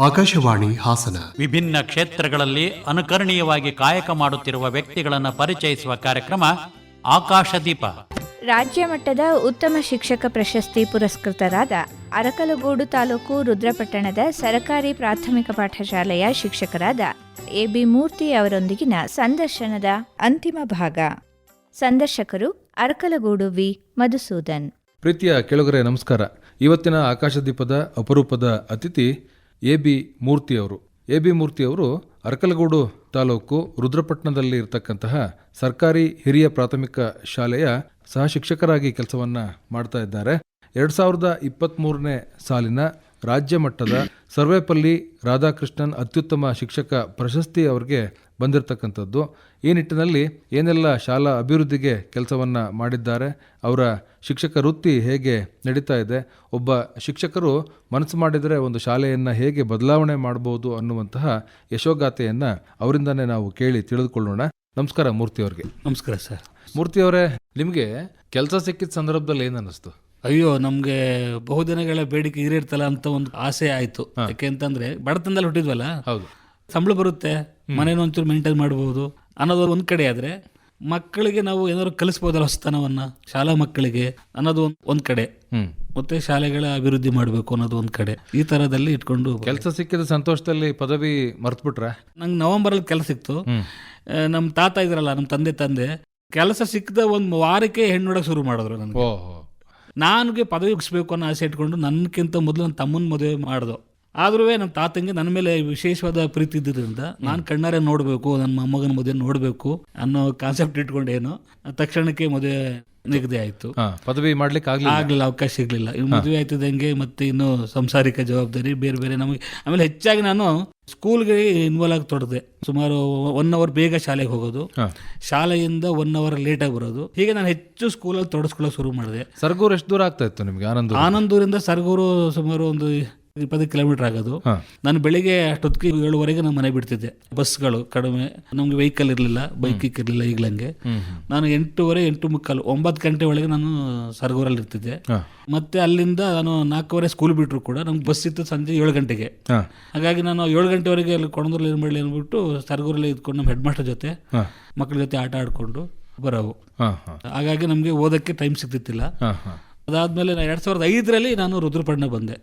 ಆಕಾಶವಾಣಿ ಹಾಸನ. ವಿಭಿನ್ನ ಕ್ಷೇತ್ರಗಳಲ್ಲಿ ಅನುಕರಣೀಯವಾಗಿ ಕಾಯಕ ಮಾಡುತ್ತಿರುವ ವ್ಯಕ್ತಿಗಳನ್ನು ಪರಿಚಯಿಸುವ ಕಾರ್ಯಕ್ರಮ ಆಕಾಶದೀಪ ರಾಜ್ಯ ಮಟ್ಟದ ಉತ್ತಮ ಶಿಕ್ಷಕ ಪ್ರಶಸ್ತಿ ಪುರಸ್ಕೃತರಾದ ಅರಕಲಗೂಡು ತಾಲೂಕು ರುದ್ರಪಟ್ಟಣದ ಸರಕಾರಿ ಪ್ರಾಥಮಿಕ ಪಾಠಶಾಲೆಯ ಶಿಕ್ಷಕರಾದ ಎ ಬಿ ಮೂರ್ತಿ ಅವರೊಂದಿಗಿನ ಸಂದರ್ಶನದ ಅಂತಿಮ ಭಾಗ. ಸಂದರ್ಶಕರು ಅರಕಲಗೂಡು ವಿ. ಮಧುಸೂದನ್. ಪ್ರೀತಿಯ ಕೆಳಗರೆ ನಮಸ್ಕಾರ. ಇವತ್ತಿನ ಆಕಾಶದೀಪದ ಅಪರೂಪದ ಅತಿಥಿ ಎ ಬಿ ಮೂರ್ತಿಯವರು. ಎ ಬಿ ಮೂರ್ತಿಯವರು ಅರಕಲಗೂಡು ತಾಲೂಕು ರುದ್ರಪಟ್ಟಣದಲ್ಲಿ ಇರತಕ್ಕಂತಹ ಸರ್ಕಾರಿ ಹಿರಿಯ ಪ್ರಾಥಮಿಕ ಶಾಲೆಯ ಸಹ ಶಿಕ್ಷಕರಾಗಿ ಕೆಲಸವನ್ನು ಮಾಡ್ತಾ ಇದ್ದಾರೆ. ಎರಡು ಸಾವಿರದ ಇಪ್ಪತ್ತ್ಮೂರನೇ ಸಾಲಿನ ರಾಜ್ಯ ಮಟ್ಟದ ಸರ್ವೇಪಲ್ಲಿ ರಾಧಾಕೃಷ್ಣನ್ ಅತ್ಯುತ್ತಮ ಶಿಕ್ಷಕ ಪ್ರಶಸ್ತಿ ಅವರಿಗೆ ಬಂದಿರತಕ್ಕಂಥದ್ದು. ಈ ನಿಟ್ಟಿನಲ್ಲಿ ಏನೆಲ್ಲ ಶಾಲಾ ಅಭಿವೃದ್ಧಿಗೆ ಕೆಲಸವನ್ನು ಮಾಡಿದ್ದಾರೆ ಅವರ ಶಿಕ್ಷಕ ವೃತ್ತಿ ಹೇಗೆ ನಡೀತಾ ಇದೆ ಒಬ್ಬ ಶಿಕ್ಷಕರು ಮನಸ್ಸು ಮಾಡಿದರೆ ಒಂದು ಶಾಲೆಯನ್ನು ಹೇಗೆ ಬದಲಾವಣೆ ಮಾಡಬಹುದು ಅನ್ನುವಂತಹ ಯಶೋಗಾಥೆಯನ್ನು ಅವರಿಂದನೇ ನಾವು ಕೇಳಿ ತಿಳಿದುಕೊಳ್ಳೋಣ. ನಮಸ್ಕಾರ ಮೂರ್ತಿ ಅವ್ರಿಗೆ. ನಮಸ್ಕಾರ ಸರ್. ಮೂರ್ತಿ ಅವರೇ ನಿಮಗೆ ಕೆಲಸ ಸಿಕ್ಕಿದ ಸಂದರ್ಭದಲ್ಲಿ ಏನು ಅನ್ನಿಸ್ತು ಅಯ್ಯೋ ನಮಗೆ ಬಹುದಿನಗಳ ಬೇಡಿಕೆ ಈರಿರ್ತಲ್ಲ ಅಂತ ಒಂದು ಆಸೆ ಆಯಿತು. ಯಾಕೆ ಅಂತಂದರೆ ಬಡತನದಲ್ಲಿ ಹುಟ್ಟಿದ್ವಲ್ಲ? ಹೌದು. ಸಂಬಳ ಬರುತ್ತೆ ಮನೇನ ಒಂಚೂರು ಮೇಂಟೈನ್ ಮಾಡ್ಬೋದು ಅನ್ನೋದು ಒಂದು ಕಡೆ ಆದರೆ ಮಕ್ಕಳಿಗೆ ನಾವು ಏನಾದ್ರು ಕಲಿಸ್ಬೋದಲ್ಲ ಹೊಸತನವನ್ನ ಶಾಲಾ ಮಕ್ಕಳಿಗೆ ಅನ್ನೋದು ಒಂದು ಒಂದ್ ಕಡೆ. ಮತ್ತೆ ಶಾಲೆಗಳ ಅಭಿವೃದ್ಧಿ ಮಾಡಬೇಕು ಅನ್ನೋದು ಒಂದು ಕಡೆ. ಈ ತರದಲ್ಲಿ ಇಟ್ಕೊಂಡು ಕೆಲಸ ಸಿಕ್ಕಿದ ಸಂತೋಷದಲ್ಲಿ ಪದವಿ ಮರ್ತ್ಬಿಟ್ರೆ? ನಂಗೆ ನವೆಂಬರಲ್ಲಿ ಕೆಲಸ ಸಿಕ್ತು. ನಮ್ಮ ತಾತ ಇದ್ರಲ್ಲ ನಮ್ಮ ತಂದೆ ತಂದೆ ಕೆಲಸ ಸಿಕ್ಕದ ಒಂದು ವಾರಕ್ಕೆ ಹೆಣ್ಣು ಶುರು ಮಾಡಿದ್ರು ನನಗೆ. ನನಗೆ ಪದವಿ ಮುಗಿಸ್ಬೇಕು ಅನ್ನೋ ಆಸೆ ಇಟ್ಕೊಂಡು ನನ್ಗಿಂತ ಮೊದಲು ನನ್ನ ತಮ್ಮನ ಮದುವೆ ಮಾಡ್ದು. ಆದ್ರೂ ನನ್ನ ತಾತಂಗೆ ನನ್ನ ಮೇಲೆ ವಿಶೇಷವಾದ ಪ್ರೀತಿ ಇದ್ದಿದ್ದರಿಂದ ನಾನು ಕಣ್ಣಾರೆ ನೋಡಬೇಕು ನನ್ನ ಮೊಮ್ಮಗನ ಮದುವೆ ನೋಡಬೇಕು ಅನ್ನೋ ಕಾನ್ಸೆಪ್ಟ್ ಇಟ್ಕೊಂಡೇನು ತಕ್ಷಣಕ್ಕೆ ಮದುವೆ ನಿಗದಿ ಆಯಿತು. ಪದವಿ ಮಾಡ್ಲಿಕ್ಕೆ ಆಗ್ಲಿಲ್ಲ. ಆಗಲಿಲ್ಲ ಅವಕಾಶ ಸಿಗ್ಲಿಲ್ಲ ಇನ್ನು ಮದುವೆ ಆಯ್ತದಂಗೆ ಮತ್ತೆ ಇನ್ನು ಸಂಸಾರಿಕ ಜವಾಬ್ದಾರಿ ಬೇರೆ ಬೇರೆ ನಮಗೆ ಆಮೇಲೆ ಹೆಚ್ಚಾಗಿ ನಾನು ಸ್ಕೂಲ್ಗೆ ಇನ್ವಾಲ್ವ್ ಆಗಿ ತೊಡದೆ. ಸುಮಾರು ಒನ್ ಅವರ್ ಬೇಗ ಶಾಲೆಗೆ ಹೋಗೋದು. ಶಾಲೆಯಿಂದ ಒನ್ ಅವರ್ ಲೇಟ್ ಆಗಿ ಬರೋದು. ಹೀಗೆ ನಾನು ಹೆಚ್ಚು ಸ್ಕೂಲಲ್ಲಿ ತೊಡಸ್ಕೊಳ್ಳೋಕೆ ಶುರು ಮಾಡಿದೆ. ಸರ್ಗೂರು ಎಷ್ಟು ದೂರ ಆಗ್ತಾ ಇತ್ತು ನಿಮಗೆ ಆನಂದ ಆನಂದೂರಿಂದ ಸರ್ಗೂರು ಸುಮಾರು ಒಂದು ಇಪ್ಪತ್ತು ಕಿಲೋಮೀಟರ್ ಆಗೋದು. ನಾನು ಬೆಳಿಗ್ಗೆ ಅಷ್ಟೊತ್ತಿಗೆ ಏಳುವರೆಗೆ ನಾನು ಮನೆ ಬಿಡ್ತಿದ್ದೆ. ಬಸ್ಗಳು ಕಡಿಮೆ. ನಮ್ಗೆ ವೆಹಿಕಲ್ ಇರಲಿಲ್ಲ ಬೈಕ್ ಇರಲಿಲ್ಲ ಈಗ್ಲಂಗೆ ನಾನು ಎಂಟೂವರೆ ಎಂಟು ಮುಕ್ಕಾಲು ಒಂಬತ್ತು ಗಂಟೆ ಒಳಗೆ ನಾನು ಸರ್ಗೂರಲ್ಲಿ ಇರ್ತಿದ್ದೆ. ಮತ್ತೆ ಅಲ್ಲಿಂದ ನಾನು ನಾಲ್ಕೂವರೆ ಸ್ಕೂಲ್ ಬಿಟ್ಟರು ಕೂಡ ನಮ್ಗೆ ಬಸ್ ಇತ್ತು ಸಂಜೆ ಏಳು ಗಂಟೆಗೆ. ಹಾಗಾಗಿ ನಾನು ಏಳು ಗಂಟೆವರೆಗೆ ಅಲ್ಲಿ ಕೊಣದೂರಲ್ಲಿ ಏನು ಮಾಡಲಿ ಅಂದ್ಬಿಟ್ಟು ಸರ್ಗೂರಲ್ಲಿ ಇದ್ಕೊಂಡು ನಮ್ಮ ಹೆಡ್ ಮಾಸ್ಟರ್ ಜೊತೆ. ಮಕ್ಕಳ ಜೊತೆ ಆಟ ಆಡಿಕೊಂಡು ಬರೋವು. ಹಾಗಾಗಿ ನಮಗೆ ಓದಕ್ಕೆ ಟೈಮ್ ಸಿಗ್ತಿತ್ತಿಲ್ಲ ಅದಾದ್ಮೇಲೆ ಎರಡ್ ಸಾವಿರದ ಐದರಲ್ಲಿ ನಾನು ರುದ್ರಪಟ್ಟಣ ಬಂದೆ.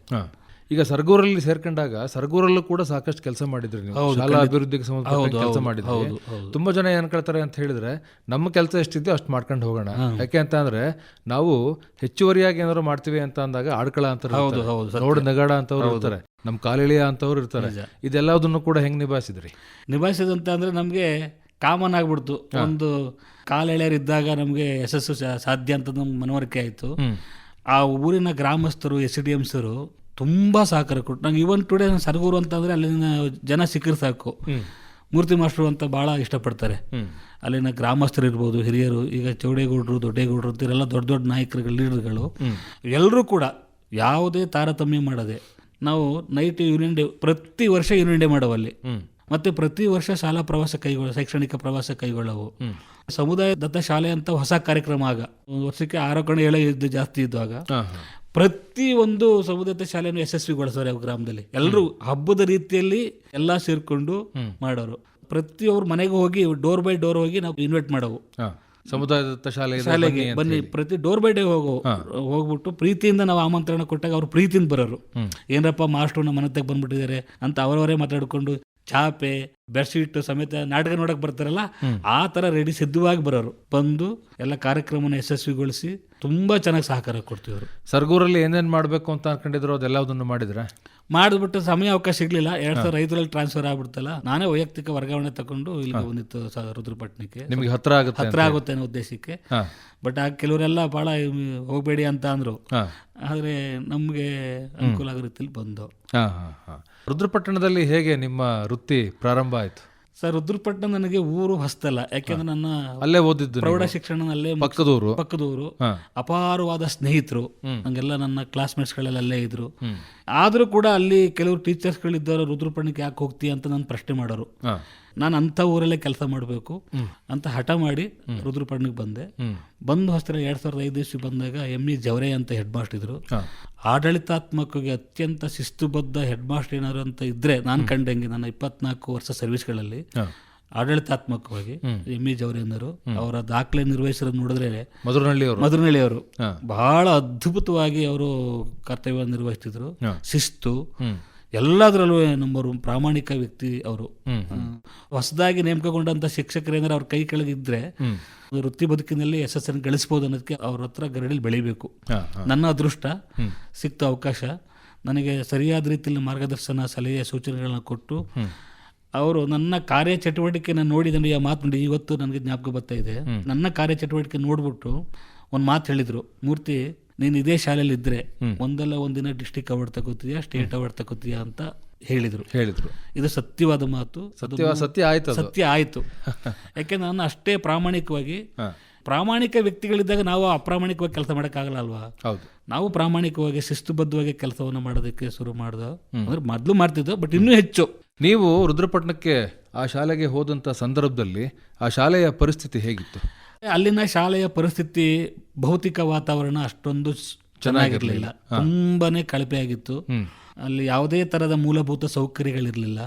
ಈಗ ಸರ್ಗೂರಲ್ಲಿ ಸೇರ್ಕೊಂಡಾಗ ಸರ್ಗೂರಲ್ಲೂ ಕೂಡ ಸಾಕಷ್ಟು ಕೆಲಸ ಮಾಡಿದ್ರಿ ನೀವು. ಶಾಲಾ ಅಭಿವೃದ್ಧಿಗೆ ಸಂಬಂಧಪಟ್ಟ ಕೆಲಸ ಮಾಡಿದ್ರಿ. ತುಂಬಾ ಜನ ಏನ್ ಕೇಳ್ತಾರೆ ಅಂತ ಹೇಳಿದ್ರೆ ನಮ್ಮ ಕೆಲಸ ಎಷ್ಟಿದೆಯೋ ಅಷ್ಟು ಮಾಡ್ಕೊಂಡು ಹೋಗೋಣ. ಯಾಕೆ ಅಂತ ಅಂದ್ರೆ ನಾವು ಹೆಚ್ಚುವರಿಯಾಗಿ ಏನಾದ್ರು ಮಾಡ್ತೀವಿ ಅಂತ ಅಂದಾಗ ಆಡ್ಕಳ ಅಂತ. ನೋಡ್ ನಗಾಡ ಅಂತವ್ರು ಇರ್ತಾರೆ. ನಮ್ ಕಾಲಿಳಿಯ ಅಂತವ್ರು ಇರ್ತಾರೆ. ಇದೆಲ್ಲದನ್ನು ಕೂಡ ಹೆಂಗ್ ನಿಭಾಯಿಸಿದ್ರಿ? ನಿಭಾಯಿಸೋದಂತ ಅಂದ್ರೆ ನಮಗೆ ಕಾಮನ್ ಆಗ್ಬಿಡ್ತು. ಒಂದು ಕಾಲೆಳೆಯರಿದ್ದಾಗ ನಮಗೆ ಯಶಸ್ಸು ಸಾಧ್ಯ ಅಂತ ನಮ್ಗೆ ಮನವರಿಕೆ ಆಯಿತು. ಆ ಊರಿನ ಗ್ರಾಮಸ್ಥರು ಎಸ್ ಡಿ ತುಂಬ ಸಹಕಾರ ಕೊಟ್ಟು ನಂಗೆ ಇವನ್ ಟುಡೇ ಸರಗೂರು ಅಂತಂದ್ರೆ ಅಲ್ಲಿನ ಜನ ಸಿಕ್ಕರೆ ಸಾಕು. ಮೂರ್ತಿ ಮಾಸ್ಟ್ರು ಅಂತ ಭಾಳ ಇಷ್ಟಪಡ್ತಾರೆ. ಅಲ್ಲಿನ ಗ್ರಾಮಸ್ಥರು ಇರ್ಬೋದು ಹಿರಿಯರು ಈಗ ಚೌಡೇಗೌಡರು ದೊಡ್ಡೇಗೌಡರು ಅಂತ ಇವರೆಲ್ಲ ದೊಡ್ಡ ದೊಡ್ಡ ನಾಯಕರುಗಳು ಲೀಡರ್ಗಳು. ಎಲ್ಲರೂ ಕೂಡ ಯಾವುದೇ ತಾರತಮ್ಯ ಮಾಡದೆ ನಾವು ನೈಟ್ ಯೂನಿಯನ್ ಡೇ ಪ್ರತಿ ವರ್ಷ ಯೂನಿಯನ್ ಡೇ ಮಾಡುವಲ್ಲಿ ಮತ್ತೆ ಪ್ರತಿ ವರ್ಷ ಶಾಲಾ ಪ್ರವಾಸ ಕೈಗೊಳ್ಳ ಶೈಕ್ಷಣಿಕ ಪ್ರವಾಸ ಕೈಗೊಳ್ಳವು. ಸಮುದಾಯ ದತ್ತ ಶಾಲೆ ಅಂತ ಹೊಸ ಕಾರ್ಯಕ್ರಮ ಆಗ. ಒಂದು ವರ್ಷಕ್ಕೆ ಆರು ಕಣ ಏಳು ಇದ್ದು ಜಾಸ್ತಿ ಇದ್ದಾಗ ಹಾ, ಹಾ. ಪ್ರತಿ ಒಂದು ಸಮುದಾಯ ಶಾಲೆಯನ್ನು ಯಶಸ್ವಿಗೊಳಿಸೋರು ಯಾವ ಗ್ರಾಮದಲ್ಲಿ. ಎಲ್ಲರೂ ಹಬ್ಬದ ರೀತಿಯಲ್ಲಿ ಎಲ್ಲ ಸೇರ್ಕೊಂಡು ಮಾಡೋರು. ಪ್ರತಿಯೊಬ್ಬರ ಮನೆಗೆ ಹೋಗಿ ಡೋರ್ ಬೈ ಡೋರ್ ಹೋಗಿ ನಾವು ಇನ್ವೈಟ್ ಮಾಡೋವು. ಸಮುದಾಯದ ಸಮುದಾಯದತ್ತ ಶಾಲೆ ಶಾಲೆಗೆ ಬನ್ನಿ ಪ್ರತಿ ಡೋರ್ ಬೈ ಡೇ ಹೋಗೋ ಹೋಗ್ಬಿಟ್ಟು ಪ್ರೀತಿಯಿಂದ ನಾವು ಆಮಂತ್ರಣ ಕೊಟ್ಟಾಗ ಅವ್ರು ಪ್ರೀತಿಯಿಂದ ಬರೋರು. ಏನಪ್ಪ ಮಾಸ್ಟರ್ ನಮ್ಮ ಮನೆ ತಗ ಬಂದ್ಬಿಟ್ಟಿದ್ದಾರೆ ಅಂತ ಅವರವರೇ ಮಾತಾಡ್ಕೊಂಡು ಚಾಪೆ ಬೆಡ್ಶೀಟ್ ಸಮೇತ ನಾಟಕ ನೋಡಕ್ ಬರ್ತಾರಲ್ಲ ಆ ತರ ರೆಡಿ ಸಿದ್ಧವಾಗಿ ಬರೋರು. ಬಂದು ಎಲ್ಲ ಕಾರ್ಯಕ್ರಮನ ಯಶಸ್ವಿಗೊಳಿಸಿ ತುಂಬಾ ಚೆನ್ನಾಗಿ ಸಹಕಾರ ಕೊಡ್ತಿದ್ರು ಸರ್ಗೂರಲ್ಲಿ ಏನೇನ್ ಮಾಡಬೇಕು ಅಂತ ಅನ್ಕೊಂಡಿದ್ರು ಅದೆಲ್ಲದನ್ನು ಮಾಡಿದ್ರ? ಮಾಡಿದ್ಬಿಟ್ಟು ಸಮಯ ಅವಕಾಶ ಸಿಗಲಿಲ್ಲ ಎರಡು ಸಾವಿರ ಐದರಲ್ಲಿ ಟ್ರಾನ್ಸ್ಫರ್ ಆಗ್ಬಿಡ್ತಲ್ಲ. ನಾನೇ ವೈಯಕ್ತಿಕ ವರ್ಗಾವಣೆ ತಗೊಂಡು ಇಲ್ಲಿ ಬಂದಿತ್ತು ರುದ್ರಪಟ್ಟಣಕ್ಕೆ ನಿಮಗೆ ಹತ್ರ ಆಗುತ್ತೆ ಹತ್ರ ಆಗುತ್ತೆ ಅನ್ನೋ ಉದ್ದೇಶಕ್ಕೆ. ಬಟ್ ಆ ಕೆಲವರೆಲ್ಲ ಭಾಳ ಹೋಗಬೇಡಿ ಅಂತ ಅಂದರು. ಆದರೆ ನಮ್ಗೆ ಅನುಕೂಲ ಆಗೋ ರೀತಿಲಿ ಬಂದು. ಹಾ, ಹಾ, ಹಾ. ರುದ್ರಪಟ್ಟಣದಲ್ಲಿ ಹೇಗೆ ನಿಮ್ಮ ವೃತ್ತಿ ಪ್ರಾರಂಭ ಆಯ್ತು? ಸರ್ ರುದ್ರಪಟ್ಟಣ ನನಗೆ ಊರು ಹೊಸ್ತಲ್ಲ. ಯಾಕೆಂದ್ರೆ ನನ್ನ ಅಲ್ಲೇ ಓದಿದ್ದು ಪ್ರೌಢ ಶಿಕ್ಷಣ ಶಿಕ್ಷಣನಲ್ಲೇ ಪಕ್ಕದೂರು? ಪಕ್ಕದೂರು. ಅಪಾರವಾದ ಸ್ನೇಹಿತರು. ಹಂಗೆಲ್ಲ ನನ್ನ ಕ್ಲಾಸ್ಮೇಟ್ಸ್ಗಳೆಲ್ಲ ಅಲ್ಲೇ ಇದ್ರು. ಆದ್ರೂ ಕೂಡ ಅಲ್ಲಿ ಕೆಲವರು ಟೀಚರ್ಸ್ಗಳಿದ್ದವರು ರುದ್ರಪಟ್ಟಣಕ್ಕೆ ಯಾಕೆ ಹೋಗ್ತೀಯ? ಅಂತ ನಾನು ಪ್ರಶ್ನೆ ಮಾಡೋರು. ನಾನು ಅಂಥ ಊರಲ್ಲೇ ಕೆಲಸ ಮಾಡಬೇಕು ಅಂತ ಹಠ ಮಾಡಿ ರುದ್ರಪಟ್ಟಣಕ್ಕೆ ಬಂದೆ. ಬಂದು ಹೊಸರ ಎರಡು ಸಾವಿರದ ಐದು ದಿವಸ ಬಂದಾಗ ಎಂ ಇ ಜವರೇ ಅಂತ ಹೆಡ್ ಮಾಸ್ಟರ್ ಇದ್ರು ಆಡಳಿತಾತ್ಮಕವಾಗಿ ಅತ್ಯಂತ ಶಿಸ್ತುಬದ್ಧ ಹೆಡ್ ಮಾಸ್ಟರ್ ಏನಾದ್ರು ಅಂತ ಇದ್ರೆ ನಾನು ಕಂಡಂಗೆ ನನ್ನ ಇಪ್ಪತ್ನಾಲ್ಕು ವರ್ಷ ಸರ್ವಿಸ್ಗಳಲ್ಲಿ ಆಡಳಿತಾತ್ಮಕವಾಗಿ ಎಂ ಇ ಜವರೇಂದರು ಅವರ ದಾಖಲೆ ನಿರ್ವಹಿಸಿರೋದು ನೋಡಿದ್ರೆ ಮಧುರನಹಳ್ಳಿ ಅವರು ಮಧುರನಳ್ಳಿ ಅವರು ಬಹಳ ಅದ್ಭುತವಾಗಿ ಅವರು ಕರ್ತವ್ಯ ನಿರ್ವಹಿಸ್ತಿದ್ರು. ಶಿಸ್ತು. ಎಲ್ಲದರಲ್ಲೂ ನಂಬರ್ ಪ್ರಾಮಾಣಿಕ ವ್ಯಕ್ತಿ ಅವರು. ಹೊಸದಾಗಿ ನೇಮಕಗೊಂಡಂತ ಶಿಕ್ಷಕರೇನಾದ್ರೆ ಅವ್ರ ಕೈ ಕೆಳಗಿದ್ರೆ ವೃತ್ತಿ ಬದುಕಿನಲ್ಲಿ ಯಶಸ್ಸನ್ನು ಗಳಿಸಬಹುದು ಅನ್ನೋದಕ್ಕೆ ಅವ್ರ ಹತ್ರ ಗರಡಿಲಿ ಬೆಳಿಬೇಕು. ನನ್ನ ಅದೃಷ್ಟ ಸಿಕ್ತ ಅವಕಾಶ. ನನಗೆ ಸರಿಯಾದ ರೀತಿಯಲ್ಲಿ ಮಾರ್ಗದರ್ಶನ ಸಲಹೆ ಸೂಚನೆಗಳನ್ನ ಕೊಟ್ಟು ಅವರು ನನ್ನ ಕಾರ್ಯಚಟುವಟಿಕೆನ ನೋಡಿ ನನಗೆ ಆ ಮಾತು ನೋಡಿ ಇವತ್ತು ನನಗೆ ಜ್ಞಾಪಕ ಬರ್ತಾ ಇದೆ. ನನ್ನ ಕಾರ್ಯಚಟುವಟಿಕೆ ನೋಡ್ಬಿಟ್ಟು ಒಂದು ಮಾತು ಹೇಳಿದರು. ಮೂರ್ತಿ ನೀನು ಇದೇ ಶಾಲೆಯಲ್ಲಿ ಇದ್ರೆ ಒಂದಲ್ಲ ಒಂದಿನ ಡಿಸ್ಟಿಕ್ ಅವಾರ್ಡ್ ತಗೋತೀಯಾ ಸ್ಟೇಟ್ ಅವಾರ್ಡ್ ತಗೋತೀಯಾ ಅಂತ ಹೇಳಿದ್ರು. ಹೇಳಿದ್ರು. ಇದು ಸತ್ಯವಾದ ಮಾತು. ಸತ್ಯ ಸತ್ಯ ಆಯ್ತು ಸತ್ಯ ಆಯ್ತು. ಯಾಕೆ ನಾನು ಅಷ್ಟೇ ಪ್ರಾಮಾಣಿಕವಾಗಿ ಪ್ರಾಮಾಣಿಕ ವ್ಯಕ್ತಿಗಳಿದ್ದಾಗ ನಾವು ಅಪ್ರಾಮಾಣಿಕವಾಗಿ ಕೆಲಸ ಮಾಡೋಕ್ಕಾಗಲ್ಲ ಅಲ್ವಾ? ನಾವು ಪ್ರಾಮಾಣಿಕವಾಗಿ ಶಿಸ್ತುಬದ್ಧವಾಗಿ ಕೆಲಸವನ್ನು ಮಾಡೋದಕ್ಕೆ ಶುರು ಮಾಡ್ದ. ಅಂದ್ರೆ ಮೊದಲು ಮಾಡ್ತಿದ್ದೋ ಬಟ್ ಇನ್ನೂ ಹೆಚ್ಚು. ನೀವು ರುದ್ರಪಟ್ಟಣಕ್ಕೆ ಆ ಶಾಲೆಗೆ ಹೋದಂಥ ಸಂದರ್ಭದಲ್ಲಿ ಆ ಶಾಲೆಯ ಪರಿಸ್ಥಿತಿ ಹೇಗಿತ್ತು? ಅಲ್ಲಿನ ಶಾಲೆಯ ಪರಿಸ್ಥಿತಿ ಭೌತಿಕ ವಾತಾವರಣ ಅಷ್ಟೊಂದು ಚೆನ್ನಾಗಿರಲಿಲ್ಲ. ತುಂಬಾನೇ ಕಳಪೆಯಾಗಿತ್ತು ಅಲ್ಲಿ ಯಾವುದೇ ತರದ ಮೂಲಭೂತ ಸೌಕರ್ಯಗಳಿರಲಿಲ್ಲ.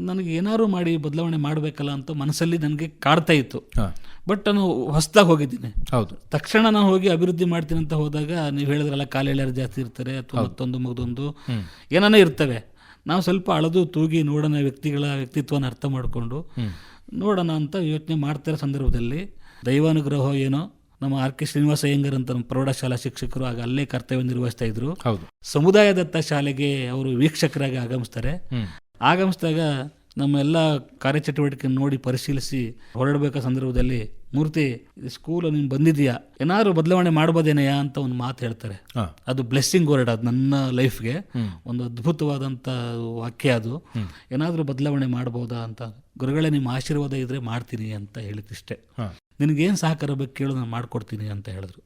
ನನಗೆ ಏನಾದ್ರು ಮಾಡಿ ಬದಲಾವಣೆ ಮಾಡಬೇಕಲ್ಲ ಅಂತ ಮನಸ್ಸಲ್ಲಿ ನನಗೆ ಕಾಡ್ತಾ ಇತ್ತು. ಬಟ್ ನಾನು ಹೊಸದಾಗಿ ಹೋಗಿದ್ದೀನಿ. ಹೌದು. ತಕ್ಷಣ ನಾನು ಹೋಗಿ ಅಭಿವೃದ್ಧಿ ಮಾಡ್ತೀನಿ ಅಂತ ಹೋದಾಗ ನೀವು ಹೇಳಿದ್ರಲ್ಲ ಕಾಲೆಳೆಯರು ಜಾಸ್ತಿ ಇರ್ತಾರೆ ಅಥವಾ ಮತ್ತೊಂದು ಮಗದೊಂದು. ಏನಾನ ಇರ್ತವೆ. ನಾವು ಸ್ವಲ್ಪ ಅಳದು ತೂಗಿ ನೋಡೋಣ ವ್ಯಕ್ತಿಗಳ ವ್ಯಕ್ತಿತ್ವನ ಅರ್ಥ ಮಾಡಿಕೊಂಡು ನೋಡೋಣ ಅಂತ ಯೋಚನೆ ಮಾಡ್ತಿರೋ ಸಂದರ್ಭದಲ್ಲಿ ದೈವಾನುಗ್ರಹ ಏನೋ ನಮ್ಮ ಆರ್ ಕೆ ಶ್ರೀನಿವಾಸ ಅಯ್ಯಂಗರ್ ಅಂತ ನಮ್ಮ ಪ್ರೌಢಶಾಲಾ ಶಿಕ್ಷಕರು ಆಗ ಅಲ್ಲೇ ಕರ್ತವ್ಯ ನಿರ್ವಹಿಸ್ತಾ ಇದ್ರು. ಹೌದು. ಸಮುದಾಯದತ್ತ ಶಾಲೆಗೆ ಅವರು ವೀಕ್ಷಕರಾಗಿ ಆಗಮಿಸ್ತಾರೆ. ಆಗಮಿಸಿದಾಗ ನಮ್ಮ ಎಲ್ಲ ಕಾರ್ಯಚಟುವಟಿಕೆ ನೋಡಿ ಪರಿಶೀಲಿಸಿ ಹೊರಡಬೇಕಾದ ಸಂದರ್ಭದಲ್ಲಿ ಮೂರ್ತಿ ಸ್ಕೂಲ್ ನೀನು ಬಂದಿದೀಯಾ ಏನಾದ್ರು ಬದಲಾವಣೆ ಮಾಡ್ಬೋದೇನೆಯಾ ಅಂತ ಒಂದು ಮಾತು ಹೇಳ್ತಾರೆ. ಹಾ. ಅದು ಬ್ಲೆಸ್ಸಿಂಗ್ ವರ್ಡ್ ಅದು ನನ್ನ ಲೈಫ್ಗೆ ಒಂದು ಅದ್ಭುತವಾದಂತ ವಾಕ್ಯ ಅದು. ಏನಾದರೂ ಬದಲಾವಣೆ ಮಾಡ್ಬೋದಾ ಅಂತ. ಗುರುಗಳೇ ನಿಮ್ಮ ಆಶೀರ್ವಾದ ಇದ್ರೆ ಮಾಡ್ತೀನಿ ಅಂತ ಹೇಳಿದಿಷ್ಟೇ ಹಾ. ನಿನಗೇನು ಸಹಕಾರ ಬೇಕು ಕೇಳು ನಾನು ಮಾಡಿಕೊಡ್ತೀನಿ ಅಂತ ಹೇಳಿದ್ರು.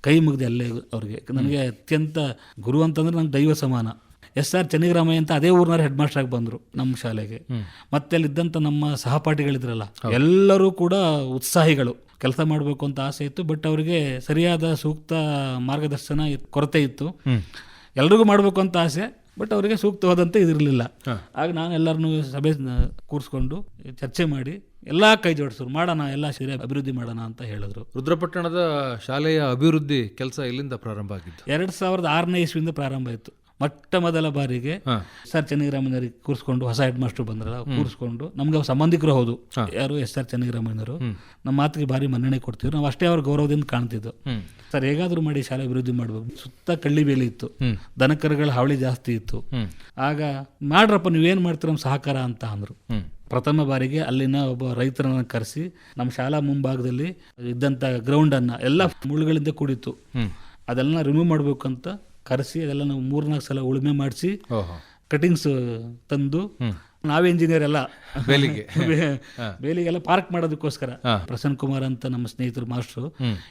ಕೈ ಮುಗಿದು ಅಲ್ಲೇ ಅವ್ರಿಗೆ. ನನಗೆ ಅತ್ಯಂತ ಗುರು ಅಂತಂದ್ರೆ ನಂಗೆ ದೈವ ಸಮಾನ. ಎಸ್ ಆರ್ ಚೆನ್ನಿಗ್ರಾಮಯ್ಯ ಅಂತ ಅದೇ ಊರಿನವ್ರು ಹೆಡ್ ಮಾಸ್ಟರ್ ಆಗಿ ಬಂದರು ನಮ್ಮ ಶಾಲೆಗೆ. ಮತ್ತೆ ಅಲ್ಲಿದ್ದಂಥ ನಮ್ಮ ಸಹಪಾಠಿಗಳಿದ್ರಲ್ಲ ಎಲ್ಲರೂ ಕೂಡ ಉತ್ಸಾಹಿಗಳು. ಕೆಲಸ ಮಾಡಬೇಕು ಅಂತ ಆಸೆ ಇತ್ತು ಬಟ್ ಅವರಿಗೆ ಸರಿಯಾದ ಸೂಕ್ತ ಮಾರ್ಗದರ್ಶನ ಕೊರತೆ ಇತ್ತು. ಎಲ್ರಿಗೂ ಮಾಡಬೇಕು ಅಂತ ಆಸೆ. ಬಟ್ ಅವರಿಗೆ ಸೂಕ್ತವಾದಂತೆ ಇದಿರಲಿಲ್ಲ. ಆಗ ನಾನು ಎಲ್ಲರನ್ನೂ ಸಭೆ ಕೂರಿಸ್ಕೊಂಡು ಚರ್ಚೆ ಮಾಡಿ ಎಲ್ಲ ಕೈ ಜೋಡಿಸಿದ್ರು ಮಾಡೋಣ ಎಲ್ಲ ಸೇರಿ ಅಭಿವೃದ್ಧಿ ಮಾಡೋಣ ಅಂತ ಹೇಳಿದ್ರು. ರುದ್ರಪಟ್ಟಣದ ಶಾಲೆಯ ಅಭಿವೃದ್ಧಿ ಕೆಲಸ ಇಲ್ಲಿಂದ ಪ್ರಾರಂಭ ಆಗಿತ್ತು ಎರಡು ಸಾವಿರದ ಆರನೇ ಇಸ್ವಿಯಿಂದ ಪ್ರಾರಂಭ ಆಯಿತು. ಮೊಟ್ಟ ಮೊದಲ ಬಾರಿಗೆ ಸರ್ ಚೆನ್ನಿರಾಮಯ್ಯನವರಿಗೆ ಕೂರಿಸ್ಕೊಂಡು ಹೊಸ ಹೆಡ್ ಮಾಸ್ಟರ್ ಬಂದ್ರಲ್ಲ ಕೂರಿಸ್ಕೊಂಡು ನಮ್ಗೆ ಅವ್ರು ಸಂಬಂಧಿಕರು ಹೌದು. ಯಾರು ಎಸ್ ಆರ್ ಚೆನ್ನಿರಾಮಯ್ಯನವರು ನಮ್ಮ ಮಾತಿಗೆ ಭಾರಿ ಮನ್ನಣೆ ಕೊಡ್ತಿದ್ರು. ನಾವು ಅಷ್ಟೇ ಅವ್ರ ಗೌರವದಿಂದ ಕಾಣ್ತಿದ್ದು. ಸರ್ ಹೇಗಾದ್ರೂ ಮಾಡಿ ಶಾಲೆ ಅಭಿವೃದ್ಧಿ ಮಾಡ್ಬೇಕು. ಸುತ್ತ ಕಳ್ಳಿ ಬೇಲಿ ಇತ್ತು. ದನಕರುಗಳ ಹಾವಳಿ ಜಾಸ್ತಿ ಇತ್ತು. ಆಗ ಮಾಡ್ರಪ್ಪ ನೀವೇನ್ ಮಾಡ್ತೀರ ನಮ್ಮ ಸಹಕಾರ ಅಂತ ಅಂದ್ರು. ಪ್ರಥಮ ಬಾರಿಗೆ ಅಲ್ಲಿನ ಒಬ್ಬ ರೈತರನ್ನ ಕರೆಸಿ ನಮ್ಮ ಶಾಲಾ ಮುಂಭಾಗದಲ್ಲಿ ಇದ್ದಂಥ ಗ್ರೌಂಡನ್ನು ಎಲ್ಲ ಮುಳ್ಳುಗಳಿಂದ ಕೂಡಿತ್ತು. ಅದೆಲ್ಲ ರಿಮೂವ್ ಮಾಡಬೇಕಂತ ಅಂತ ಕರೆಸಿ ಅದೆಲ್ಲ ನಾವು ಮೂರ್ನಾಲ್ಕು ಸಲ ಉಳುಮೆ ಮಾಡಿಸಿ ಕಟಿಂಗ್ಸ್ ತಂದು ನಾವೇ ಇಂಜಿನಿಯರ್ ಎಲ್ಲ. ಬೇಲಿಗೆ. ಬೇಲಿಗೆಲ್ಲ ಪಾರ್ಕ್ ಮಾಡೋದಕ್ಕೋಸ್ಕರ. ಪ್ರಸನ್ನ ಕುಮಾರ್ ಅಂತ ನಮ್ಮ ಸ್ನೇಹಿತರು master.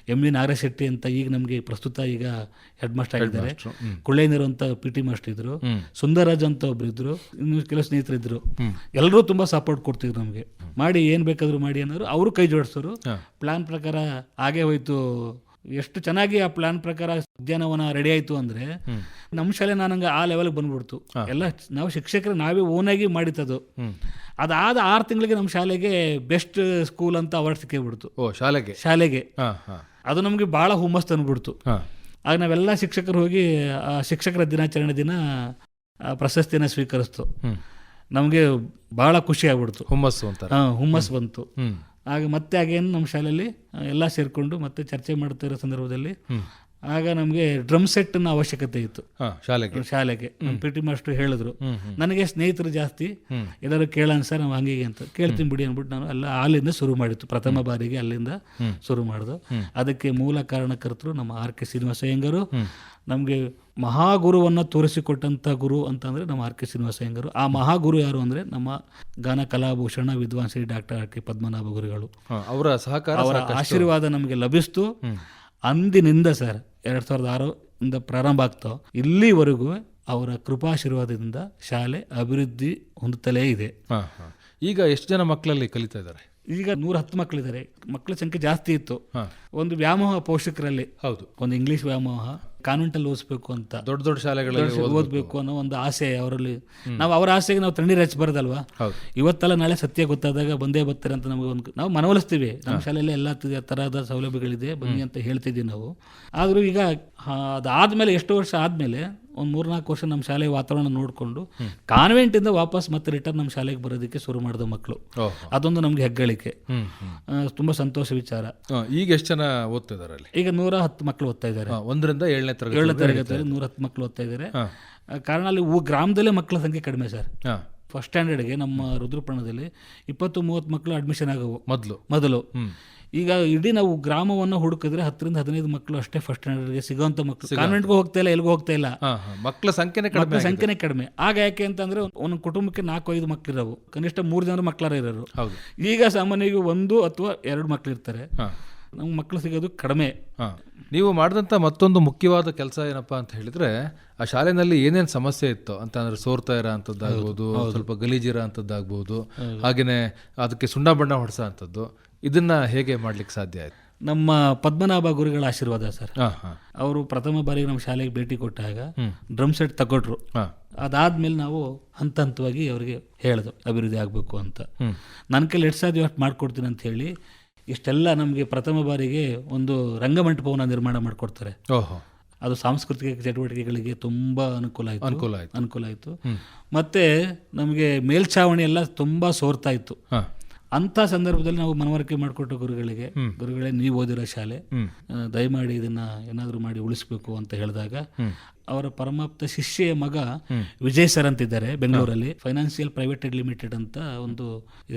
M V Nagara Shetty ಅಂತ ಈಗ ನಮಗೆ ಪ್ರಸ್ತುತ ಈಗ ಹೆಡ್ ಮಾಸ್ಟರ್ ಆಗಿದ್ದಾರೆ. ಕುಳ್ಳೇನರು ಅಂತ ಪಿ ಟಿ ಮಾಸ್ಟರ್ ಇದ್ರು. ಸುಂದರರಾಜ್ ಅಂತ ಒಬ್ರು ಇದ್ರು. ಇನ್ನು ಕೆಲವು ಸ್ನೇಹಿತರು ಇದ್ರು ಎಲ್ಲರೂ ತುಂಬಾ ಸಪೋರ್ಟ್ ಕೊಡ್ತಿದ್ರು ನಮಗೆ. ಮಾಡಿ ಏನ್ ಬೇಕಾದ್ರು ಮಾಡಿ ಅನ್ನೋರು ಅವರು ಕೈ ಜೋಡಿಸೋರು. ಪ್ಲಾನ್ ಪ್ರಕಾರ ಹಾಗೆ ಹೋಯ್ತು. ಎಷ್ಟು ಚೆನ್ನಾಗಿ ಆ ಪ್ಲಾನ್ ಪ್ರಕಾರ ಉದ್ಯಾನವನ ರೆಡಿ ಆಯ್ತು ಅಂದ್ರೆ ನಮ್ಮ ಶಾಲೆ ನಾನಂಗೆ ಆ ಲೆವೆಲ್ಗೆ ಬಂದ್ಬಿಡ್ತು. ಎಲ್ಲ ನಾವು ಶಿಕ್ಷಕರು ನಾವೇ ಓನಾಗಿ ಮಾಡಿತ್ತದು ಅದಾದ ಆರು ತಿಂಗಳಿಗೆ ನಮ್ಮ ಶಾಲೆಗೆ ಬೆಸ್ಟ್ ಸ್ಕೂಲ್ ಅಂತ ಅವಾರ್ಡ್ ಸಿಕ್ಕಿಬಿಡ್ತು. ಓ ಶಾಲೆಗೆ? ಶಾಲೆಗೆ. ಅದು ನಮಗೆ ಭಾಳ ಹುಮ್ಮಸ್ ತಂದ್ಬಿಡ್ತು ಆಗ ನಾವೆಲ್ಲ ಶಿಕ್ಷಕರು ಹೋಗಿ ಆ ಶಿಕ್ಷಕರ ದಿನಾಚರಣೆ ದಿನ ಆ ಪ್ರಶಸ್ತಿನ ಸ್ವೀಕರಿಸ್ತು. ನಮಗೆ ಭಾಳ ಖುಷಿ ಆಗ್ಬಿಡ್ತು. ಹುಮ್ಮಸ್ಸು ಅಂತ ಹುಮ್ಮಸ್ಸು ಹುಮ್ಮಸ್ ಬಂತು ಆಗ ಮತ್ತೆ ಆಗೇನು ನಮ್ಮ ಶಾಲೆಯಲ್ಲಿ ಎಲ್ಲ ಸೇರಿಕೊಂಡು ಮತ್ತೆ ಚರ್ಚೆ ಮಾಡ್ತಾ ಇರೋ ಸಂದರ್ಭದಲ್ಲಿ ಆಗ ನಮಗೆ ಡ್ರಮ್ ಸೆಟ್ನ ಅವಶ್ಯಕತೆ ಇತ್ತು. ಶಾಲೆಗೆ. ಶಾಲೆಗೆ. ಪಿ ಟಿ ಮಾಸ್ಟರ್ ಹೇಳಿದ್ರು. ನನಗೆ ಸ್ನೇಹಿತರು ಜಾಸ್ತಿ. ಎಲ್ಲರೂ ಕೇಳೋಣ ಸರ್ ನಾವು ಹಂಗೆ ಅಂತ. ಕೇಳ್ತೀನಿ ಬಿಡಿ ಅಂದ್ಬಿಟ್ಟು ನಾನು ಅಲ್ಲ ಅಲ್ಲಿಂದ ಶುರು ಮಾಡಿತ್ತು ಪ್ರಥಮ ಬಾರಿಗೆ ಅಲ್ಲಿಂದ ಶುರು ಮಾಡಿದ್ರು ಅದಕ್ಕೆ ಮೂಲ ಕಾರಣಕರ್ತರು ನಮ್ಮ ಆರ್ ಕೆ ಶ್ರೀನಿವಾಸ ಅಯ್ಯಂಗರು ನಮಗೆ ಮಹಾಗುರುವನ್ನು ತೋರಿಸಿಕೊಟ್ಟಂಥ ಗುರು ಅಂತಂದ್ರೆ ನಮ್ಮ ಆರ್ ಕೆ ಶ್ರೀನಿವಾಸ ಅಯ್ಯಂಗರು ಆ ಮಹಾಗುರು ಯಾರು ಅಂದ್ರೆ ನಮ್ಮ ಗಾನ ಕಲಾಭೂಷಣ ವಿದ್ವಾಂಸರಿ ಡಾಕ್ಟರ್ ಆರ್ ಕೆ ಪದ್ಮನಾಭ ಗುರುಗಳು. ಅವರ ಸಹಕಾರ ಅವರ ಆಶೀರ್ವಾದ ನಮಗೆ ಲಭಿಸ್ತು. ಅಂದಿನಿಂದ ಸರ್ ಎರಡ್ ಸಾವಿರದ ಆರು ಇಂದ ಪ್ರಾರಂಭ ಆಗ್ತಾವೆ ಇಲ್ಲಿವರೆಗೂ ಅವರ ಕೃಪಾಶೀರ್ವಾದದಿಂದ ಶಾಲೆ ಅಭಿವೃದ್ಧಿ ಹೊಂದುತ್ತಲೇ ಇದೆ. ಈಗ ಎಷ್ಟು ಜನ ಮಕ್ಕಳಲ್ಲಿ ಕಲಿತಾ ಇದ್ದಾರೆ? ಈಗ ನೂರ ಹತ್ತು ಮಕ್ಕಳಿದ್ದಾರೆ. ಮಕ್ಕಳ ಸಂಖ್ಯೆ ಜಾಸ್ತಿ ಇತ್ತು. ಒಂದು ವ್ಯಾಮೋಹ ಪೋಷಕರಲ್ಲಿ ಹೌದು. ಒಂದು ಇಂಗ್ಲಿಷ್ ವ್ಯಾಮೋಹ ಕಾನ್ವೆಂಟಲ್ಲಿ ಓದಿಸ್ಬೇಕು ಅಂತ. ದೊಡ್ಡ ದೊಡ್ಡ ಶಾಲೆಗಳಲ್ಲಿ ಓದ್- ಓದಬೇಕು. ಅನ್ನೋ ಒಂದು ಆಸೆ ಅವರಲ್ಲಿ. ನಾವು ಅವರ ಆಸೆಗೆ ನಾವು ತಣ್ಣೀರು ಹಚ್ಚಬಾರ್ದಲ್ವಾ ಇವತ್ತಲ್ಲ ನಾಳೆ ಸತ್ಯ ಗೊತ್ತಾದಾಗ ಬಂದೇ ಬರ್ತಾರೆ ಅಂತ ನಮಗೆ ಒಂದು ನಾವು ಮನವೊಲಿಸ್ತೀವಿ. ನಮ್ಮ ಶಾಲೆಯಲ್ಲಿ ಎಲ್ಲ ಥರದ ಸೌಲಭ್ಯಗಳಿದೆ ಬನ್ನಿ ಅಂತ ಹೇಳ್ತಿದ್ದೀವಿ ನಾವು. ಆದರೂ ಈಗ ಅದಾದಮೇಲೆ ಎಷ್ಟು ವರ್ಷ ಆದಮೇಲೆ ಒಂದು ಮೂರ್ನಾಲ್ಕು ವರ್ಷ ನಮ್ಮ ಶಾಲೆಯ ವಾತಾವರಣ ನೋಡಿಕೊಂಡು ಕಾನ್ವೆಂಟಿಂದ ವಾಪಸ್ ಮತ್ತೆ ರಿಟರ್ನ್ ನಮ್ಮ ಶಾಲೆಗೆ ಬರೋದಕ್ಕೆ ಶುರು ಮಾಡಿದ ಮಕ್ಕಳು ಅದೊಂದು ನಮಗೆ ಹೆಗ್ಗಳಿಕೆ. ತುಂಬ ಸಂತೋಷ ವಿಚಾರ. ಈಗ ಎಷ್ಟು ಜನ ಅಲ್ಲಿ? ಈಗ ನೂರ ಹತ್ತು ಮಕ್ಕಳು ಓದ್ತಾ ಇದ್ದಾರೆ. ಒಂದರಿಂದ ಏಳನೇ ತರಗತಿ ಏಳನೇ ತರಗತಿಯಲ್ಲಿ ನೂರ ಹತ್ತು ಮಕ್ಕಳು ಓದ್ತಾ ಇದ್ದಾರೆ. ಕಾರಣ ಅಲ್ಲಿ ಗ್ರಾಮದಲ್ಲೇ ಮಕ್ಕಳ ಸಂಖ್ಯೆ ಕಡಿಮೆ ಸರ್. ಫಸ್ಟ್ ಫಸ್ಟ್ ಸ್ಟ್ಯಾಂಡರ್ಡ್ಗೆ ನಮ್ಮ ರುದ್ರಪಣದಲ್ಲಿ ಇಪ್ಪತ್ತು ಮೂವತ್ತು ಮಕ್ಕಳು ಅಡ್ಮಿಷನ್ ಆಗವು. ಮೊದಲು. ಮೊದಲು. ಈಗ ಇಡೀ ನಾವು ಗ್ರಾಮವನ್ನು ಹುಡುಕಿದ್ರೆ ಹತ್ತರಿಂದ ಹದಿನೈದು ಮಕ್ಕಳು ಅಷ್ಟೇ ಫಸ್ಟ್ ಸ್ಟ್ಯಾಂಡರ್ಡ್ಗೆ ಸಿಗೋಂಥ ಮಕ್ಕಳು ಕಾನ್ವೆಂಟ್ಗೂ ಹೋಗ್ತಾ ಇಲ್ಲ ಎಲ್ಗೂ ಹೋಗ್ತಾ ಇಲ್ಲ. ಮಕ್ಕಳ ಸಂಖ್ಯೆನೇ ಕಡಿಮೆ ಸಂಖ್ಯೆನೇ ಕಡಿಮೆ. ಆಗ ಯಾಕೆ ಅಂತಂದ್ರೆ ಒಂದು ಕುಟುಂಬಕ್ಕೆ ನಾಲ್ಕು ಐದು ಮಕ್ಕಳು ಇರೋವು. ಕನಿಷ್ಠ ಮೂರು ಜನ ಮಕ್ಕಳಾರ ಇರೋರು. ಈಗ ಸಾಮಾನ್ಯವಾಗಿ ಒಂದು ಅಥವಾ ಎರಡು ಮಕ್ಕಳು ಇರ್ತಾರೆ. ನಮ್ಗೆ ಮಕ್ಕಳು ಸಿಗೋದು ಕಡಿಮೆ. ಹಾ. ನೀವು ಮಾಡಿದಂಥ ಮತ್ತೊಂದು ಮುಖ್ಯವಾದ ಕೆಲಸ ಏನಪ್ಪ ಅಂತ ಹೇಳಿದ್ರೆ ಆ ಶಾಲೆನಲ್ಲಿ ಏನೇನು ಸಮಸ್ಯೆ ಇತ್ತು ಅಂತ ಅಂದ್ರೆ ಸೋರ್ತಾ ಇರೋ ಅಂಥದ್ದಾಗ್ಬೋದು ಸ್ವಲ್ಪ ಗಲೀಜಿರೋ ಅಂಥದ್ದಾಗ್ಬೋದು ಹಾಗೆಯೇ ಅದಕ್ಕೆ ಸುಣ್ಣ ಬಣ್ಣ ಹೊಡೆಸೋ ಅಂಥದ್ದು ಇದನ್ನ ಹೇಗೆ ಮಾಡ್ಲಿಕ್ಕೆ ಸಾಧ್ಯ ಆಯಿತು? ನಮ್ಮ ಪದ್ಮನಾಭ ಗುರುಗಳ ಆಶೀರ್ವಾದ ಸರ್. ಹಾ ಹಾ. ಅವರು ಪ್ರಥಮ ಬಾರಿಗೆ ನಮ್ಮ ಶಾಲೆಗೆ ಭೇಟಿ ಕೊಟ್ಟಾಗ ಡ್ರಮ್ ಸೆಟ್ ತಗೊಟ್ರು. ಹಾ. ಅದಾದ್ಮೇಲೆ ನಾವು ಹಂತ ಹಂತವಾಗಿ ಅವರಿಗೆ ಹೇಳ್ದು ಅಭಿವೃದ್ಧಿ ಆಗಬೇಕು ಅಂತ. ನನ್ನ ಕೈಲಿ ಎಷ್ಟು ಸಾಧ್ಯ ಅಷ್ಟು ಮಾಡ್ಕೊಡ್ತೀನಿ ಅಂತ ಹೇಳಿ ಇಷ್ಟೆಲ್ಲ ನಮಗೆ ಪ್ರಥಮ ಬಾರಿಗೆ ಒಂದು ರಂಗಮಂಟಪವನ್ನು ನಿರ್ಮಾಣ ಮಾಡಿಕೊಡ್ತಾರೆ. ಅದು ಸಾಂಸ್ಕೃತಿಕ ಚಟುವಟಿಕೆಗಳಿಗೆ ತುಂಬ ಅನುಕೂಲ ಆಯಿತು. ಅನುಕೂಲ ಆಯಿತು. ಅನುಕೂಲ ಆಯಿತು. ಮತ್ತೆ ನಮಗೆ ಮೇಲ್ಛಾವಣಿ ಎಲ್ಲ ತುಂಬ ಸೋರ್ತಾ ಇತ್ತು ಅಂಥ ಸಂದರ್ಭದಲ್ಲಿ ನಾವು ಮನವರಿಕೆ ಮಾಡಿಕೊಟ್ಟು ಗುರುಗಳಿಗೆ ಗುರುಗಳೇ ನೀವು ಓದಿರೋ ಶಾಲೆ ದಯಮಾಡಿ ಇದನ್ನ ಏನಾದರೂ ಮಾಡಿ ಉಳಿಸ್ಬೇಕು ಅಂತ ಹೇಳಿದಾಗ ಅವರ ಪರಮಾಪ್ತ ಶಿಷ್ಯೆಯ ಮಗ ವಿಜಯ್ ಸರ್ ಅಂತಿದ್ದಾರೆ ಬೆಂಗಳೂರಲ್ಲಿ. ಫೈನಾನ್ಸಿಯಲ್ ಪ್ರೈವೇಟೆಡ್ ಲಿಮಿಟೆಡ್ ಅಂತ ಒಂದು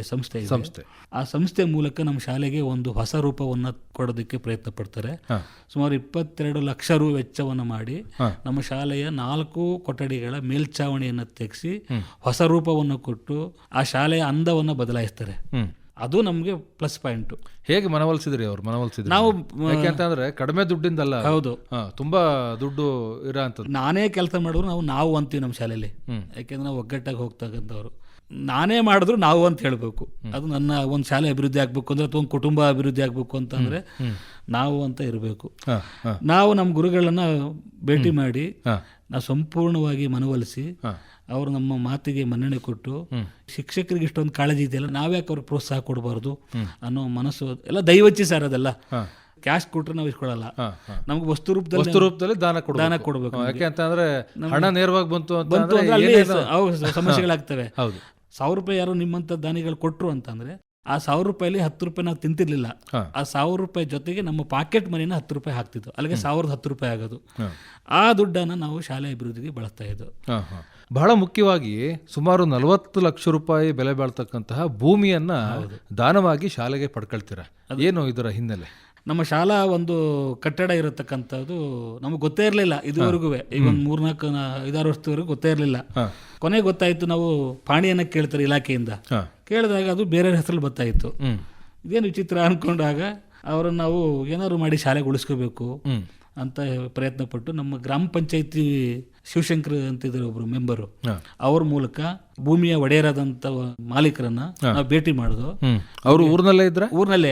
ಸಂಸ್ಥೆ ಸಂಸ್ಥೆ. ಆ ಸಂಸ್ಥೆ ಮೂಲಕ ನಮ್ಮ ಶಾಲೆಗೆ ಒಂದು ಹೊಸ ರೂಪವನ್ನು ಕೊಡೋದಕ್ಕೆ ಪ್ರಯತ್ನ ಪಡ್ತಾರೆ. ಸುಮಾರು ಇಪ್ಪತ್ತೆರಡು ಲಕ್ಷ ರು ವೆಚ್ಚವನ್ನು ಮಾಡಿ ನಮ್ಮ ಶಾಲೆಯ ನಾಲ್ಕು ಕೊಠಡಿಗಳ ಮೇಲ್ಛಾವಣಿಯನ್ನು ತೆಗೆಸಿ ಹೊಸ ರೂಪವನ್ನು ಕೊಟ್ಟು ಆ ಶಾಲೆಯ ಅಂದವನ್ನು ಬದಲಾಯಿಸ್ತಾರೆ. ಅದು ನಮಗೆ ಪ್ಲಸ್ ಪಾಯಿಂಟು ಹೇಗೆ ಮನವೊಲಿಸಿದ್ರಿ ಅವ್ರು? ಮನವೊಲಿಸಿದ್ರಿ? ನಾವು ಯಾಕೆಂತಂದ್ರೆ ಕಡಿಮೆ ದುಡ್ಡಿಂದಲ್ಲ ಹೌದು. ತುಂಬಾ ದುಡ್ಡು ಇರೋ ಅಂಥದ್ದು. ನಾನೇ ಕೆಲಸ ಮಾಡಿದ್ರು ನಾವು ನಾವು ಅಂತೀವಿ ನಮ್ಮ ಶಾಲೆಯಲ್ಲಿ. ಯಾಕೆಂದ್ರೆ ನಾವು ಒಗ್ಗಟ್ಟಾಗಿ ಹೋಗ್ತಕ್ಕಂಥವ್ರು. ನಾನೇ ಮಾಡಿದ್ರು ನಾವು ಅಂತ ಹೇಳಬೇಕು. ಅದು ನನ್ನ ಒಂದು ಶಾಲೆ ಅಭಿವೃದ್ಧಿ ಆಗಬೇಕು ಅಂದ್ರೆ ಅಥವಾ ಒಂದು ಕುಟುಂಬ ಅಭಿವೃದ್ಧಿ ಆಗಬೇಕು ಅಂತಂದ್ರೆ ನಾವು ಅಂತ ಇರಬೇಕು. ನಾವು ನಮ್ಮ ಗುರುಗಳನ್ನ ಭೇಟಿ ಮಾಡಿ ಹಾ. ನಾವು ಸಂಪೂರ್ಣವಾಗಿ ಮನವೊಲಿಸಿ. ಅವರು ನಮ್ಮ ಮಾತಿಗೆ ಮನ್ನಣೆ ಕೊಟ್ಟು ಶಿಕ್ಷಕರಿಗೆ ಇಷ್ಟೊಂದು ಕಾಳಜಿ ಇದೆಯಲ್ಲ ನಾವ್ಯಾಕೆ ಅವ್ರಿಗೆ ಪ್ರೋತ್ಸಾಹ ಕೊಡಬಾರ್ದು ಅನ್ನೋ ಮನಸ್ಸು ಎಲ್ಲ ದೈವಚ್ಚಿ ಸರ್ ಅದೆಲ್ಲ. ಕ್ಯಾಶ್ ಕೊಟ್ರೆ ನಾವು ಇಸ್ಕೊಳ್ಳಲ್ಲ. ನಮ್ಗೆ ವಸ್ತು ರೂಪದಲ್ಲಿ ವಸ್ತು ರೂಪದಲ್ಲಿ ದಾನ ಕೊಡ್ಬೇಕು. ದಾನ ಕೊಡಬೇಕು ಹಾ, ಯಾಕೆ ಅಂತಂದ್ರೆ ಹಣ ನೇರವಾಗಿ ಬಂತು ಬಂತು ಅಂದ್ರೆ ಸಮಸ್ಯೆಗಳಾಗ್ತವೆ. ಸಾವಿರ ರೂಪಾಯಿ ಯಾರು ನಿಮ್ಮಂತ ದಾನಿಗಳು ಕೊಟ್ರು ಅಂತಂದ್ರೆ ಆ ಸಾವಿರ ರೂಪಾಯಲ್ಲಿ ಹತ್ತು ರೂಪಾಯಿ ನಾವು ತಿಂತಿರ್ಲಿಲ್ಲ. ಆ ಸಾವಿರ ರೂಪಾಯಿ ಜೊತೆಗೆ ನಮ್ಮ ಪಾಕೆಟ್ ಮನಿನ ಹತ್ತು ರೂಪಾಯಿ ಹಾಕ್ತಿದ್ದು ಅಲ್ಲಿಗೆ ಸಾವಿರದ ಹತ್ತು ರೂಪಾಯಿ ಆಗೋದು. ಆ ದುಡ್ಡನ್ನು ನಾವು ಶಾಲೆ ಅಭಿವೃದ್ಧಿಗೆ ಬಳಸ್ತಾ ಇದ್ದು. ಬಹಳ ಮುಖ್ಯವಾಗಿ ಸುಮಾರು ನಲವತ್ತು ಲಕ್ಷ ರೂಪಾಯಿ ಬೆಲೆ ಬಾಳ್ತಕ್ಕಂತಹ ಭೂಮಿಯನ್ನ ದಾನವಾಗಿ ಶಾಲೆಗೆ ಪಡ್ಕೊಳ್ತೀರ. ಏನು ಇದರ ಹಿನ್ನೆಲೆ? ನಮ್ಮ ಶಾಲಾ ಒಂದು ಕಟ್ಟಡ ಇರತಕ್ಕಂಥದ್ದು ನಮಗೆ ಗೊತ್ತೇ ಇರಲಿಲ್ಲ ಇದುವರೆಗೂ. ಈಗ ಒಂದು ಮೂರ್ನಾಲ್ಕು ಐದಾರು ವರ್ಷದವರೆಗೂ ಗೊತ್ತೇ ಇರಲಿಲ್ಲ. ಕೊನೆಗೆ ಗೊತ್ತಾಯಿತು ನಾವು ಪಾಣಿಯನ್ನ ಕೇಳ್ತಾರೆ ಇಲಾಖೆಯಿಂದ. ಕೇಳಿದಾಗ ಅದು ಬೇರೆ ಹೆಸರಲ್ಲಿ ಬರ್ತಾಯಿತ್ತು. ಇದೇನು ವಿಚಿತ್ರ ಅನ್ಕೊಂಡಾಗ ಅವರನ್ನು ನಾವು ಏನಾದ್ರು ಮಾಡಿ ಶಾಲೆಗೆ ಉಳಿಸ್ಕೋಬೇಕು ಅಂತ ಪ್ರಯತ್ನ ಪಟ್ಟು ನಮ್ಮ ಗ್ರಾಮ ಪಂಚಾಯತಿ ಶಿವಶಂಕರ್ ಅಂತಿದ್ರು ಒಬ್ರು ಮೆಂಬರು. ಅವ್ರ ಮೂಲಕ ಭೂಮಿಯ ಒಡೆಯರಾದಂತ ಮಾಲೀಕರನ್ನ ನಾವು ಭೇಟಿ ಮಾಡುದು. ಅವರು ಊರ್ನಲ್ಲೇ ಇದ್ರ? ಊರ್ನಲ್ಲೇ.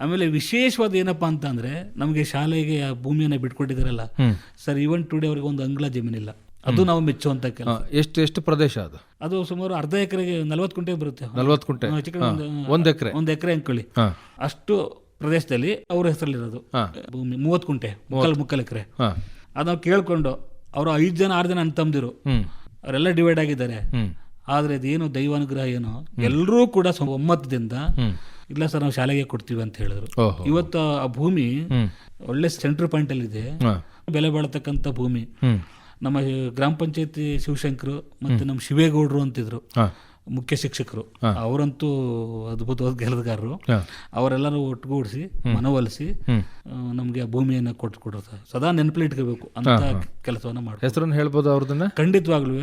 ಆಮೇಲೆ ವಿಶೇಷವಾದ ಏನಪ್ಪಾ ಅಂತ ಅಂದ್ರೆ ನಮಗೆ ಶಾಲೆಗೆ ಆ ಭೂಮಿಯನ್ನ ಬಿಟ್ಕೊಟ್ಟಿದ್ರಲ್ಲ. ಸರ್ ಇವನ್ ಟುಡೇ ಅವ್ರಿಗೆ ಒಂದು ಅಂಗ್ಲ ಜಮೀನಿಲ್ಲ. ಅದು ನಾವು ಮೆಚ್ಚುವಂತ ಕೆಲಸ. ಎಷ್ಟು ಎಷ್ಟು ಪ್ರದೇಶ ಅದು? ಅದು ಸುಮಾರು ಅರ್ಧ ಎಕರೆಗೆ ನಲ್ವತ್ತು ಕುಂಟೆ ಬರುತ್ತೆ. ನಲ್ವತ್ತು ಕುಂಟೆ. ಒಂದು- ಎಕರೆ. ಒಂದು ಎಕರೆ ಅಂಕೊಳ್ಳಿ ಅಷ್ಟು ಪ್ರದೇಶದಲ್ಲಿ ಅವ್ರ ಹೆಸರಲ್ಲಿರೋದು. ಭೂಮಿ ಮೂವತ್ತು ಕುಂಟೆ ಮುಕ್ಕಲ್ ಮುಕ್ಕಲ್ ಎಕರೆ. ಅದು ನಾವು ಕೇಳ್ಕೊಂಡು ಅವರು ಐದು ಜನ ಆರು ಜನ ಅಂತ ತಂದಿರು ಹ್ಮ್. ಅವರೆಲ್ಲ ಡಿವೈಡ್ ಆಗಿದ್ದಾರೆ. ಆದ್ರೆ ಅದೇನು ದೈವಾನುಗ್ರಹ ಏನು? ಎಲ್ಲರೂ ಕೂಡ ಒಮ್ಮತದಿಂದ ಇಲ್ಲ ಸರ್ ನಾವು ಶಾಲೆಗೆ ಕೊಡ್ತೀವಿ ಅಂತ ಹೇಳಿದ್ರು. ಇವತ್ತು ಆ ಭೂಮಿ ಒಳ್ಳೆ ಸೆಂಟ್ರ್ ಪಾಯಿಂಟ್ ಅಲ್ಲಿ ಇದೆ. ಬೆಲೆ ಬಾಳತಕ್ಕಂಥ ಭೂಮಿ. ನಮ್ಮ ಗ್ರಾಮ ಪಂಚಾಯತಿ ಶಿವಶಂಕರು ಮತ್ತೆ ನಮ್ಮ ಶಿವೇಗೌಡರು ಅಂತಿದ್ರು. ಮುಖ್ಯ ಶಿಕ್ಷಕರು. ಅವರಂತೂ ಅದ್ಭುತವಾದ ಗೆಲುವುಗಾರರು ಹಾ. ಅವರೆಲ್ಲರೂ ಒಟ್ಟುಗೂಡಿಸಿ ಮನವೊಲಿಸಿ ನಮಗೆ ಆ ಭೂಮಿಯನ್ನ ಕೊಟ್ಟು ಕೊಡುತ್ತೆ ಸದಾ ನೆನಪಲ್ಲಿ ಇಟ್ಕೋಬೇಕು ಅಂತ ಕೆಲಸವನ್ನ ಮಾಡ್ತಾರೆ ಹೆಸರನ್ನು ಹೇಳ್ಬೋದು ಅವ್ರದನ್ನ? ಖಂಡಿತವಾಗ್ಲೂ.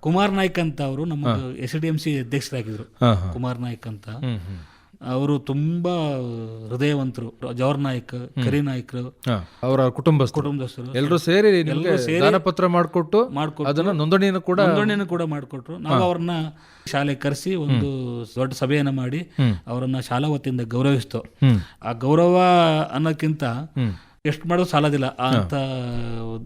ಕುಮಾರ್ ನಾಯ್ಕ್ ಅಂತ ಅವರು ನಮ್ಮ ಎಸ್ ಡಿ ಎಂ ಸಿ ಅಧ್ಯಕ್ಷರಾಗಿದ್ರು. ಕುಮಾರ್ ನಾಯ್ಕ್ ಅಂತ. ಅವರು ತುಂಬಾ ಹೃದಯವಂತರು ಜವಹರ್ ನಾಯಕ್ ಕರಿ ನಾಯ್ಕರು ಅವರ ಅವರ ಕುಟುಂಬಸ್ಥರು. ಎಲ್ಲರೂ ಸೇರಿ ಪತ್ರ ದಾನಪತ್ರ ಮಾಡಿಕೊಟ್ಟು ಮಾಡ್ಕೊಟ್ಟು ಅದನ್ನ ನೋಂದಣಿಯನ್ನು ಕೂಡ ನೋಂದಣಿಯನ್ನು ಕೂಡ ಮಾಡಿಕೊಟ್ರು. ನಾವು ಅವ್ರನ್ನ ಶಾಲೆ ಕರೆಸಿ ಒಂದು ದೊಡ್ಡ ಸಭೆಯನ್ನ ಮಾಡಿ ಅವರನ್ನ ಶಾಲಾ ವತಿಯಿಂದ ಗೌರವಿಸ್ತು. ಆ ಗೌರವ ಅನ್ನೋಕ್ಕಿಂತ ಎಷ್ಟು ಮಾಡೋದು ಸಾಲದಿಲ್ಲ ಅಂತ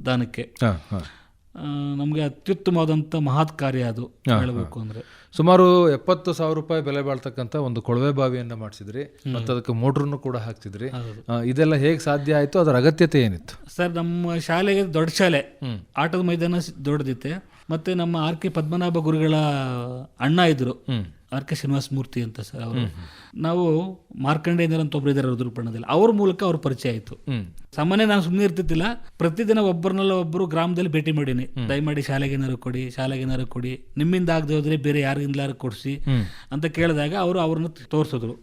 ದಾನಕ್ಕೆ ನಮಗೆ ಅತ್ಯುತ್ತಮವಾದಂಥ ಆ, ನಮ್ಗೆ ಅತ್ಯುತ್ತಮವಾದಂತ ಮಹತ್ ಕಾರ್ಯ ಅದು ಹೇಳಬೇಕು ಅಂದ್ರೆ. ಸುಮಾರು ಎಪ್ಪತ್ತು ಸಾವಿರ ರೂಪಾಯಿ ಬೆಲೆ ಬಾಳ್ತಕ್ಕಂಥ ಒಂದು ಕೊಳವೆ ಬಾವಿಯನ್ನು ಮಾಡಿಸಿದ್ರಿ. ಮತ್ತು ಅದಕ್ಕೆ ಮೋಟ್ರನ್ನು ಕೂಡ ಹಾಕ್ತಿದ್ರಿ. ಇದೆಲ್ಲ ಹೇಗೆ ಸಾಧ್ಯ ಆಯ್ತು? ಅದರ ಅಗತ್ಯತೆ ಏನಿತ್ತು? ಸರ್ ನಮ್ಮ ಶಾಲೆಗೆ ದೊಡ್ಡ ಶಾಲೆ. ಆಟದ ಮೈದಾನ ದೊಡ್ಡದಿತ್ತೆ. ಮತ್ತೆ ನಮ್ಮ ಆರ್ ಕೆ ಪದ್ಮನಾಭ ಗುರುಗಳ ಅಣ್ಣ ಇದ್ರು. ಆರ್ ಕೆ ಶ್ರೀನಿವಾಸ ಮೂರ್ತಿ ಅಂತ ಸರ್ ಅವರು. ನಾವು ಮಾರ್ಕಂಡೇಂದ್ರ ಅಂತ ಒಬ್ರು ಇದ್ದಾರೆ ರುದ್ರಪಣ್ಣದಲ್ಲಿ ಅವ್ರ ಮೂಲಕ ಅವ್ರ ಪರಿಚಯ ಆಯ್ತು. ಸಾಮಾನ್ಯ ನಾನು ಸುಮ್ಮನೆ ಇರ್ತಿದ್ದಿಲ್ಲ. ಪ್ರತಿದಿನ ಒಬ್ಬರನ್ನೆಲ್ಲ ಒಬ್ಬರು ಗ್ರಾಮದಲ್ಲಿ ಭೇಟಿ ಮಾಡೀನಿ. ದಯಮಾಡಿ ಶಾಲೆಗೆ ಏನಾರು ಕೊಡಿ ಶಾಲೆಗೆ ಏನಾರು ಕೊಡಿ. ನಿಮ್ಮಿಂದ ಆಗದೆ ಹೋದ್ರೆ ಬೇರೆ ಯಾರಿಗಿಂದಲಾರು ಕೊಡಿಸಿ ಅಂತ ಕೇಳಿದಾಗ ಅವರು ಅವ್ರನ್ನ ತೋರಿಸಿದ್ರು.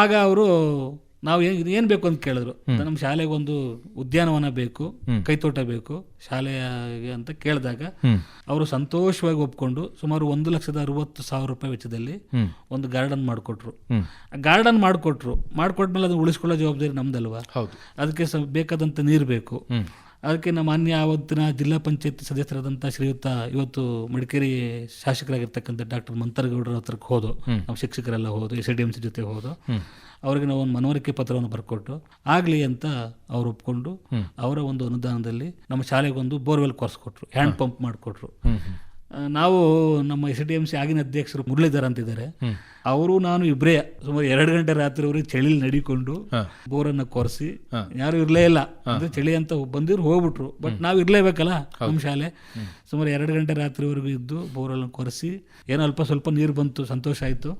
ಆಗ ಅವರು ನಾವು ಏನ್ ಏನ್ ಬೇಕು ಅಂತ ಕೇಳಿದ್ರು. ನಮ್ಮ ಶಾಲೆಗೆ ಒಂದು ಉದ್ಯಾನವನ ಬೇಕು ಕೈತೋಟ ಬೇಕು ಶಾಲೆಗೆ ಅಂತ ಕೇಳಿದಾಗ ಅವರು ಸಂತೋಷವಾಗಿ ಒಪ್ಕೊಂಡು ಸುಮಾರು ಒಂದು ಲಕ್ಷದ ಅರವತ್ತು ಸಾವಿರ ರೂಪಾಯಿ ವೆಚ್ಚದಲ್ಲಿ ಒಂದು ಗಾರ್ಡನ್ ಮಾಡಿಕೊಟ್ರು. ಗಾರ್ಡನ್ ಮಾಡಿಕೊಟ್ರು. ಮಾಡಿಕೊಟ್ಮೇಲೆ ಅದನ್ನ ಉಳಿಸ್ಕೊಳ್ಳೋ ಜವಾಬ್ದಾರಿ ನಮ್ದಲ್ವಾ? ಅದಕ್ಕೆ ಬೇಕಾದಂತ ನೀರು ಬೇಕು. ಅದಕ್ಕೆ ನಮ್ಮ ಮಾನ್ಯ ಆವತ್ತಿನ ಜಿಲ್ಲಾ ಪಂಚಾಯತ್ ಸದಸ್ಯರಾದಂಥ ಶ್ರೀಯುತ ಇವತ್ತು ಮಡಿಕೇರಿ ಶಾಸಕರಾಗಿರ್ತಕ್ಕಂಥ ಡಾಕ್ಟರ್ ಮಂತರಗೌಡರ ಹತ್ರಕ್ಕೆ ಹೋದು. ನಮ್ಮ ಶಿಕ್ಷಕರೆಲ್ಲ ಹೋದು ಎಸ್ ಡಿ ಎಂ ಸಿ ಜೊತೆ ಹೋದು. ಅವರಿಗೆ ನಾವು ಒಂದು ಮನವರಿಕೆ ಪತ್ರವನ್ನು ಬರ್ಕೊಟ್ಟು ಆಗಲಿ ಅಂತ ಅವ್ರು ಒಪ್ಕೊಂಡು ಅವರ ಒಂದು ಅನುದಾನದಲ್ಲಿ ನಮ್ಮ ಶಾಲೆಗೆ ಒಂದು ಬೋರ್ವೆಲ್ ಕೊರ್ಸ್ಕೊಟ್ರು ಹ್ಯಾಂಡ್ ಪಂಪ್ ಮಾಡಿಕೊಟ್ರು. ನಾವು ನಮ್ಮ ಎಸ್ ಡಿ ಎಂ ಸಿ ಆಗಿನ ಅಧ್ಯಕ್ಷರು ಮುರಳೀಧರ್ ಅಂತಿದ್ದಾರೆ. ಅವರು ನಾನು ಇಬ್ಬರೇ ಸುಮಾರು ಎರಡು ಗಂಟೆ ರಾತ್ರಿವರೆಗೆ ಚಳಿಲಿ ನಡಿಕೊಂಡು ಬೋರನ್ನ ಕೊರೆಸಿ ಯಾರು ಇರಲೇ ಇಲ್ಲ. ಅಂದ್ರೆ ಚಳಿ ಅಂತ ಬಂದಿರು ಹೋಗ್ಬಿಟ್ರು. ಬಟ್ ನಾವು ಇರಲೇಬೇಕಲ್ಲ ನಮ್ಮ ಶಾಲೆ. ಸುಮಾರು ಎರಡು ಗಂಟೆ ರಾತ್ರಿವರೆಗೂ ಇದ್ದು ಬೋರನ್ನು ಕೊರೆಸಿ ಏನೋ ಅಲ್ಪ ಸ್ವಲ್ಪ ನೀರು ಬಂತು ಸಂತೋಷ ಆಯ್ತು.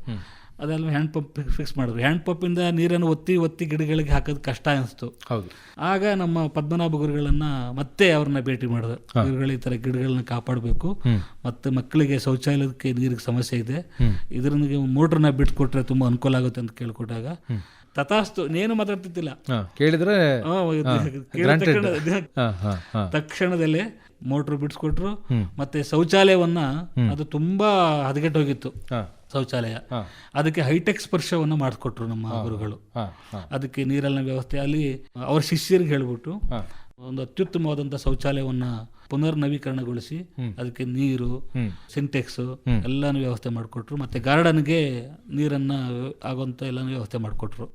ಅದೆಲ್ಲ ಹ್ಯಾಂಡ್ ಪಂಪ್ ಫಿಕ್ಸ್ ಮಾಡಿದ್ರು. ಹ್ಯಾಂಡ್ ಪಂಪಿಂದ ನೀರನ್ನು ಒತ್ತಿ ಒತ್ತಿ ಗಿಡಗಳಿಗೆ ಹಾಕೋದು ಕಷ್ಟ ಅನಿಸ್ತು. ಹೌದು. ಆಗ ನಮ್ಮ ಪದ್ಮನಾಭ ಗುರುಗಳನ್ನ ಮತ್ತೆ ಅವ್ರನ್ನ ಭೇಟಿ ಮಾಡಿದ್ರು ಗುರುಗಳು ಈ ತರ ಗಿಡಗಳನ್ನ ಕಾಪಾಡಬೇಕು. ಮತ್ತೆ ಮಕ್ಕಳಿಗೆ ಶೌಚಾಲಯಕ್ಕೆ ನೀರಿಗೆ ಸಮಸ್ಯೆ ಇದೆ. ಇದರಿಂದ ಮೋಟ್ರನ್ನ ಬಿಟ್ಕೊಟ್ರೆ ತುಂಬಾ ಅನುಕೂಲ ಆಗುತ್ತೆ ಅಂತ ಕೇಳ್ಕೊಟ್ಟಾಗ ತಥಾಸ್ತು ನೇನು ಮಾತಾಡ್ತಿದ್ದಿಲ್ಲ. ಕೇಳಿದ್ರೆ. ತಕ್ಷಣದಲ್ಲೇ ಮೋಟ್ರ್ ಬಿಡಿಸ್ಕೊಟ್ರು ಮತ್ತೆ ಶೌಚಾಲಯವನ್ನ ಅದು ತುಂಬಾ ಹದಗೆಟ್ಟೋಗಿತ್ತು. ಶೌಚಾಲಯ. ಅದಕ್ಕೆ ಹೈಟೆಕ್ ಸ್ಪರ್ಶವನ್ನ ಮಾಡಿಸ್ಕೊಟ್ರು ನಮ್ಮ ಗುರುಗಳು. ಅದಕ್ಕೆ ನೀರಲ್ಲಿನ ವ್ಯವಸ್ಥೆ ಅಲ್ಲಿ ಅವ್ರ ಶಿಷ್ಯರಿಗೆ ಹೇಳ್ಬಿಟ್ಟು ಒಂದು ಅತ್ಯುತ್ತಮವಾದಂತ ಶೌಚಾಲಯವನ್ನ ಪುನರ್ ನವೀಕರಣಗೊಳಿಸಿ ಅದಕ್ಕೆ ನೀರು ಸಿಂಟೆಕ್ಸ್ ಎಲ್ಲಾನು ವ್ಯವಸ್ಥೆ ಮಾಡಿಕೊಟ್ರು. ಮತ್ತೆ ಗಾರ್ಡನ್ಗೆ ನೀರನ್ನ ಆಗುವಂತ ಎಲ್ಲಾನು ವ್ಯವಸ್ಥೆ ಮಾಡಿಕೊಟ್ರು.